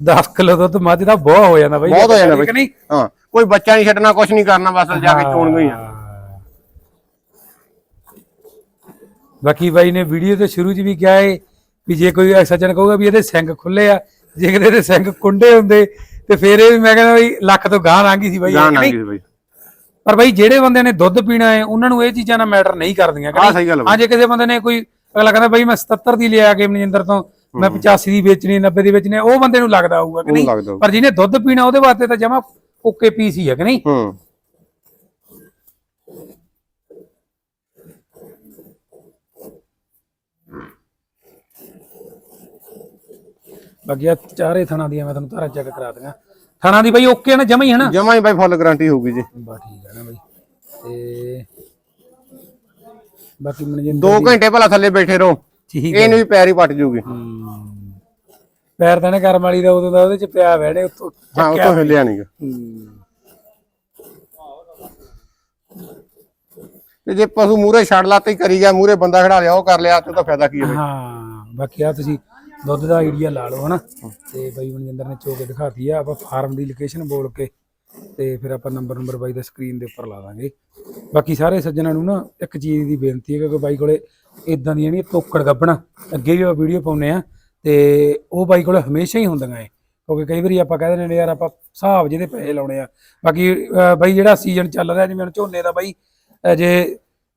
10 ਕਿਲੋ ਦੁੱਧ ਮੱਝ ਦਾ ਬਹੁਤ ਹੋ ਜਾਂਦਾ ਬਾਈ। ਬਹੁਤ ਹੋ ਜਾਂਦਾ ਬਾਈ। ਹਾਂ ਕੋਈ ਬੱਚਾ ਨਹੀਂ ਛੱਡਣਾ ਕੁਝ ਨਹੀਂ ਕਰਨਾ ਬਸ ਜਾ ਕੇ ਚੋਣ ਗਈ ਆ ਬਾਕੀ ਬਾਈ ਨੇ ਵੀਡੀਓ ਦੇ ਸ਼ੁਰੂ 'ਚ ਵੀ ਕਿਹਾ ਏ ਵੀ ਜੇ ਕੋਈ ਸੱਜਣ ਕਹੂਗਾ ਵੀ ਇਹਦੇ ਸਿੰਘ ਖੁੱਲੇ ਆ ਜੇ ਕਿਤੇ ਇਹਦੇ ਸਿੰਘ ਕੁੰਡੇ ਹੁੰਦੇ ਤੇ ਫਿਰ ਇਹ ਵੀ ਮੈਂ ਕਹਿੰਦਾ ਬਈ ਲੱਖ ਤੋਂ ਗਾਂ ਲੰਘੀ ਸੀ ਬਾਈ? ਲੰਗੀ ਬਾਈ। ਪਰ ਬਾਈ ਜਿਹੜੇ ਬੰਦੇ ਨੇ ਦੁੱਧ ਪੀਣਾ ਹੈ ਉਹਨਾਂ ਨੂੰ ਇਹ ਚੀਜ਼ਾਂ ਨਾਲ ਮੈਟਰ ਨਹੀਂ ਕਰਦੀਆਂ ਹਾਂ ਜੇ ਕਿਸੇ ਬੰਦੇ ਨੇ ਕੋਈ ਅਗਲਾ ਕਹਿੰਦਾ ਬਾਈ ਮੈਂ 77 ਦੀ ਲਿਆ ਕੇ ਮਨਜਿੰਦਰ ਤੋਂ ਮੈਂ 85 ਦੀ ਵੇਚਣੀ 90 ਦੀ ਵੇਚਣੀ ਉਹ ਬੰਦੇ ਨੂੰ ਲੱਗਦਾ ਹੋਊਗਾ ਕਿ ਨਹੀਂ। ਪਰ ਜਿਹਨੇ ਦੁੱਧ ਪੀਣਾ ਉਹਦੇ ਵਾਸਤੇ ਤਾਂ ਜਮਾ ਓਕੇ ਪੀਸ ਹੀ ਹੈ ਕਿ ਨਹੀਂ? ਹੂੰ। ਬਾਕੀ ਆ ਚਾਰੇ ਥਣਾ ਦੀਆਂ ਮੈਂ ਤੁਹਾਨੂੰ ਤਾਰਾ ਚੈੱਕ ਕਰਾ ਦਿਆਂ। ਥਣਾ ਦੀ ਬਾਈ ਓਕੇ ਨਾ ਜਮਾ ਹੀ ਹੈ ਨਾ? ਜਮਾ ਹੀ ਬਾਈ ਫੁੱਲ ਗਾਰੰਟੀ ਹੋਊਗੀ ਜੀ। ਬਾ ਠੀਕ ਹੈ ਨਾ ਬਾਈ। ਤੇ ਬਾਕੀ ਮਨਜਿੰਦਰ 2 ਘੰਟੇ ਭਲਾ ਥੱਲੇ ਬੈਠੇ ਰਹੋ। ਠੀਕ ਇਹਨੂੰ ਵੀ ਪੈਰ ਹੀ ਪੱਟ ਜੂਗੀ। ਪੈਰ ਤਾਂ ਨੇ ਕਰਮ ਵਾਲੀ ਦਾ ਉਦੋਂ ਦਾ ਉਹਦੇ ਚ ਪਿਆ ਵੈਣੇ ਉੱਤੋਂ ਹਾਂ ਉਹ ਤੋਂ ਹਿੱਲਿਆ ਨਹੀਂਗਾ ਤੇ ਜੇ ਪਸ਼ੂ ਮੂਰੇ ਛੱਡ ਲਾ ਤੇ ਕਰੀ ਗਿਆ ਮੂਰੇ ਬੰਦਾ ਖੜਾ ਲਿਆ ਉਹ ਕਰ ਲਿਆ ਤੇ ਤਾਂ ਫਾਇਦਾ ਕੀ ਹੈ ਹਾਂ ਬਾਕੀ ਆ ਤੁਸੀਂ ਦੁੱਧ ਦਾ ਆਈਡੀਆ ਲਾ ਲਓ ਹਨਾ। ਤੇ ਬਾਈ ਮਨਜਿੰਦਰ ਨੇ ਚੋ ਕੇ ਦਿਖਾਤੀ ਆ ਆਪਾਂ ਫਾਰਮ ਦੀ ਲੋਕੇਸ਼ਨ ਬੋਲ ਕੇ ਤੇ ਫਿਰ ਆਪਾਂ ਨੰਬਰ ਨੰਬਰ ਬਾਈ ਦਾ ਸਕਰੀਨ ਦੇ ਉੱਪਰ ਲਾ ਦਾਂਗੇ। ਬਾਕੀ ਸਾਰੇ ਸੱਜਣਾਂ ਨੂੰ ਨਾ ਇੱਕ ਚੀਜ਼ ਦੀ ਬੇਨਤੀ ਹੈ ਕਿ ਬਾਈ ਕੋਲੇ ਇਦਾਂ ਦੀਆਂ ਜਿਹੜੀਆਂ ਤੋਕੜ ਗੱਬਣਾ ਅੱਗੇ ਵੀ ਆਪਾਂ ਵੀਡੀਓ ਪਾਉਨੇ ਆ ਤੇ ਉਹ ਬਾਈ ਕੋਲੇ ਹਮੇਸ਼ਾ ਹੀ ਹੁੰਦੀਆਂ ਏ ਕਿਉਂਕਿ ਕਈ ਵਾਰੀ ਆਪਾਂ ਕਹਿੰਦੇ ਨੇ ਯਾਰ ਆਪਾਂ ਹਿਸਾਬ ਜਿਹਦੇ ਪੈਸੇ ਲਾਉਣੇ ਆ। ਬਾਕੀ ਬਾਈ ਜਿਹੜਾ ਸੀਜ਼ਨ ਚੱਲ ਰਿਹਾ ਜਿਵੇਂ ਝੋਨੇ ਦਾ ਬਾਈ ਜੇ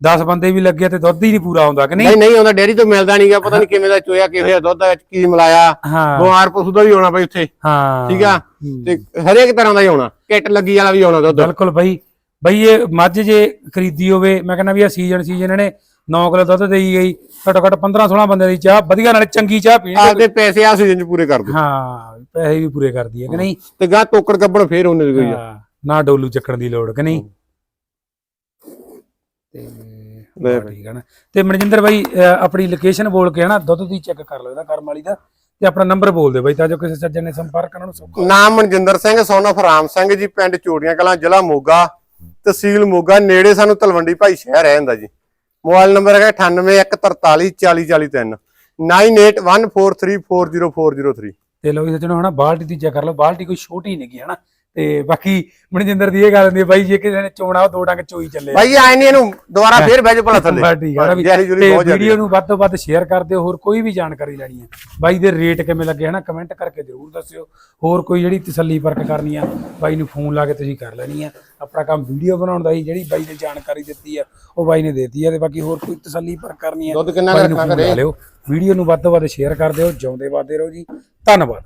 10 ਬੰਦੇ ਵੀ ਲੱਗੇ ਤੇ ਦੁੱਧ ਹੀ ਨਹੀਂ ਪੂਰਾ ਆਉਂਦਾ ਕਿ ਨਹੀਂ? ਨਹੀਂ ਨਹੀਂ ਆਉਂਦਾ ਡੇਅਰੀ ਤੋਂ ਮਿਲਦਾ ਨਹੀਂਗਾ ਪਤਾ ਨਹੀਂ ਕਿਵੇਂ ਦਾ ਚੋਇਆ ਕਿਹੋ ਜਿਹਾ ਦੁੱਧ ਵਿੱਚ ਕੀ ਮਿਲਾਇਆ। ਬਿਮਾਰ ਪਸ਼ੂ ਦਾ ਵੀ ਆਉਣਾ ਬਾਈ ਉੱਥੇ। ਹਾਂ। ਠੀਕ ਆ? ਤੇ ਹਰੇਕ ਤਰ੍ਹਾਂ ਦਾ ਹੀ ਆਉਣਾ ਕਿੱਟ ਲੱਗੀ ਵਾਲਾ ਵੀ ਆਉਣਾ ਦੁੱਧ। ਬਿਲਕੁਲ ਬਾਈ। ਬਾਈ ਇਹ ਮੱਝ ਜੇ ਖਰੀਦੀ ਹੋਵੇ ਮੈਂ ਕਹਿੰਦਾ ਵੀ ਆ ਸੀਜ਼ਨ ਸੀਜ਼ਨ ਇਹਨੇ 9 ਕਿਲੋ ਦੁੱਧ ਦੇਈ ਗਈ ਘੱਟੋ ਘੱਟ 15 16 ਬੰਦੇ ਦੀ ਚਾਹ ਵਧੀਆ ਨਾਲੇ ਚੰਗੀ ਚਾਹ ਪੀਣੀ ਆਪਦੇ ਪੈਸੇ ਆ ਸੀਜ਼ਨ ਚ ਪੂਰੇ ਕਰ ਦੋ ਹਾਂ ਪੈਸੇ ਵੀ ਪੂਰੇ ਕਰਦੀ ਹੈ ਕਿ ਨਹੀਂ? ਤੇ ਗਾਂ ਤੋਕੜ ਕੱਢਣ ਫੇਰ ਉਹਨੇ ਗਈ ਆ ਨਾ ਡੋਲੂ ਚੱਕਣ ਦੀ ਲੋੜ ਕਿ ਨਹੀਂ? ਤੇ ਠੀਕ ਹੈ ਨਾ। ਤੇ ਮਨਜਿੰਦਰ ਬਾਈ ਆਪਣੀ ਲੋਕੇਸ਼ਨ ਬੋਲ ਕੇ ਹਨਾ ਦੁੱਧ ਦੀ ਚੈੱਕ ਕਰ ਲਓ ਇਹਦਾ ਕਰਮ ਵਾਲੀ ਦਾ। ਤੇ ਆਪਣਾ ਨੰਬਰ ਬੋਲ ਦਿਓ ਬਾਈ ਤਾਂ ਜੋ ਕਿਸੇ ਸੱਜਣ ਨੇ ਸੰਪਰਕ ਕਰਨ ਨੂੰ ਸੌਖਾ ਨਾਮ ਮਨਜਿੰਦਰ ਸਿੰਘ ਸੋਨਾ ਫਰਾਮ ਸਿੰਘ ਜੀ ਪਿੰਡ ਚੋੜੀਆਂ ਕਲਾਂ ਜ਼ਿਲ੍ਹਾ ਮੋਗਾ ਤਹਿਸੀਲ ਮੋਗਾ ਨੇੜੇ ਸਾਨੂੰ ਤਲਵੰਡੀ ਭਾਈ ਸ਼ਹਿਰ ਰਹਿੰਦਾ ਜੀ। ਮੋਬਾਈਲ ਨੰਬਰ ਹੈਗਾ 9814340443 9814340403 ਤੇ ਲੋ ਸੱਜਣੋ ਹਨਾ ਬਾਲਟੀ ਦੀ ਚੈੱਕ ਕਰ ਲਓ ਬਾਲਟੀ ਕੋਈ ਛੋਟੀ ਨਹੀਂ ਗੀ ਹਨਾ ਤੇ ਬਾਕੀ ਮਨਜਿੰਦਰ ਦੀ ਇਹ ਗੱਲ ਹੁੰਦੀ ਹੈ ਬਾਈ ਜੇ ਕਿਸੇ ਨੇ ਚੋਣਾ ਦੋ ਡੰਗ ਚੋਈ ਚੱਲੇ। ਭਾਈ ਆਏ ਨਹੀਂ ਇਹਨੂੰ ਦੁਬਾਰਾ ਫੇਰ ਬਹਿ ਜਾ ਭਲਾ ਥੱਲੇ। ਬਸ ਠੀਕ ਹੈ ਨਾ ਵੀ ਜੈਰੀ ਜੁਰੀ ਤੇ ਵੀਡੀਓ ਨੂੰ ਵੱਧ ਤੋਂ ਵੱਧ ਸ਼ੇਅਰ ਕਰ ਦਿਓ ਹੋਰ ਕੋਈ ਵੀ ਜਾਣਕਾਰੀ ਲੈਣੀ ਹੈ। ਬਾਈ ਦੇ ਰੇਟ ਕਿਵੇਂ ਲੱਗੇ ਹਨਾ? ਕਮੈਂਟ ਕਰਕੇ ਜ਼ਰੂਰ ਦੱਸਿਓ। ਹੋਰ ਕੋਈ ਜਿਹੜੀ ਤਸੱਲੀ ਪਰਖ ਕਰਨੀ ਆ ਬਾਈ ਨੂੰ ਫੋਨ ਲਾ ਕੇ ਤੁਸੀਂ ਕਰ ਲੈਣੀ ਆ। ਆਪਣਾ ਕੰਮ ਵੀਡੀਓ ਬਣਾਉਣ ਦਾ ਹੀ ਜਿਹੜੀ ਬਾਈ ਨੇ ਜਾਣਕਾਰੀ ਦਿੱਤੀ ਆ ਉਹ ਬਾਈ ਨੇ ਦੇਤੀ ਆ ਤੇ ਬਾਕੀ ਹੋਰ ਕੋਈ ਤਸੱਲੀ ਪਰਖ ਕਰਨੀ ਆ ਦੁੱਧ ਕਿੰਨਾ ਬਾਈ ਰੱਖਣਾ ਲਿਓ। ਵੀਡੀਓ ਨੂੰ ਵੱਧ ਤੋਂ ਵੱਧ ਸ਼ੇਅਰ ਕਰ ਦਿਓ ਜਿਉਂਦੇ ਵਾਦੇ ਰਹੋ ਜੀ। ਧੰਨਵਾਦ।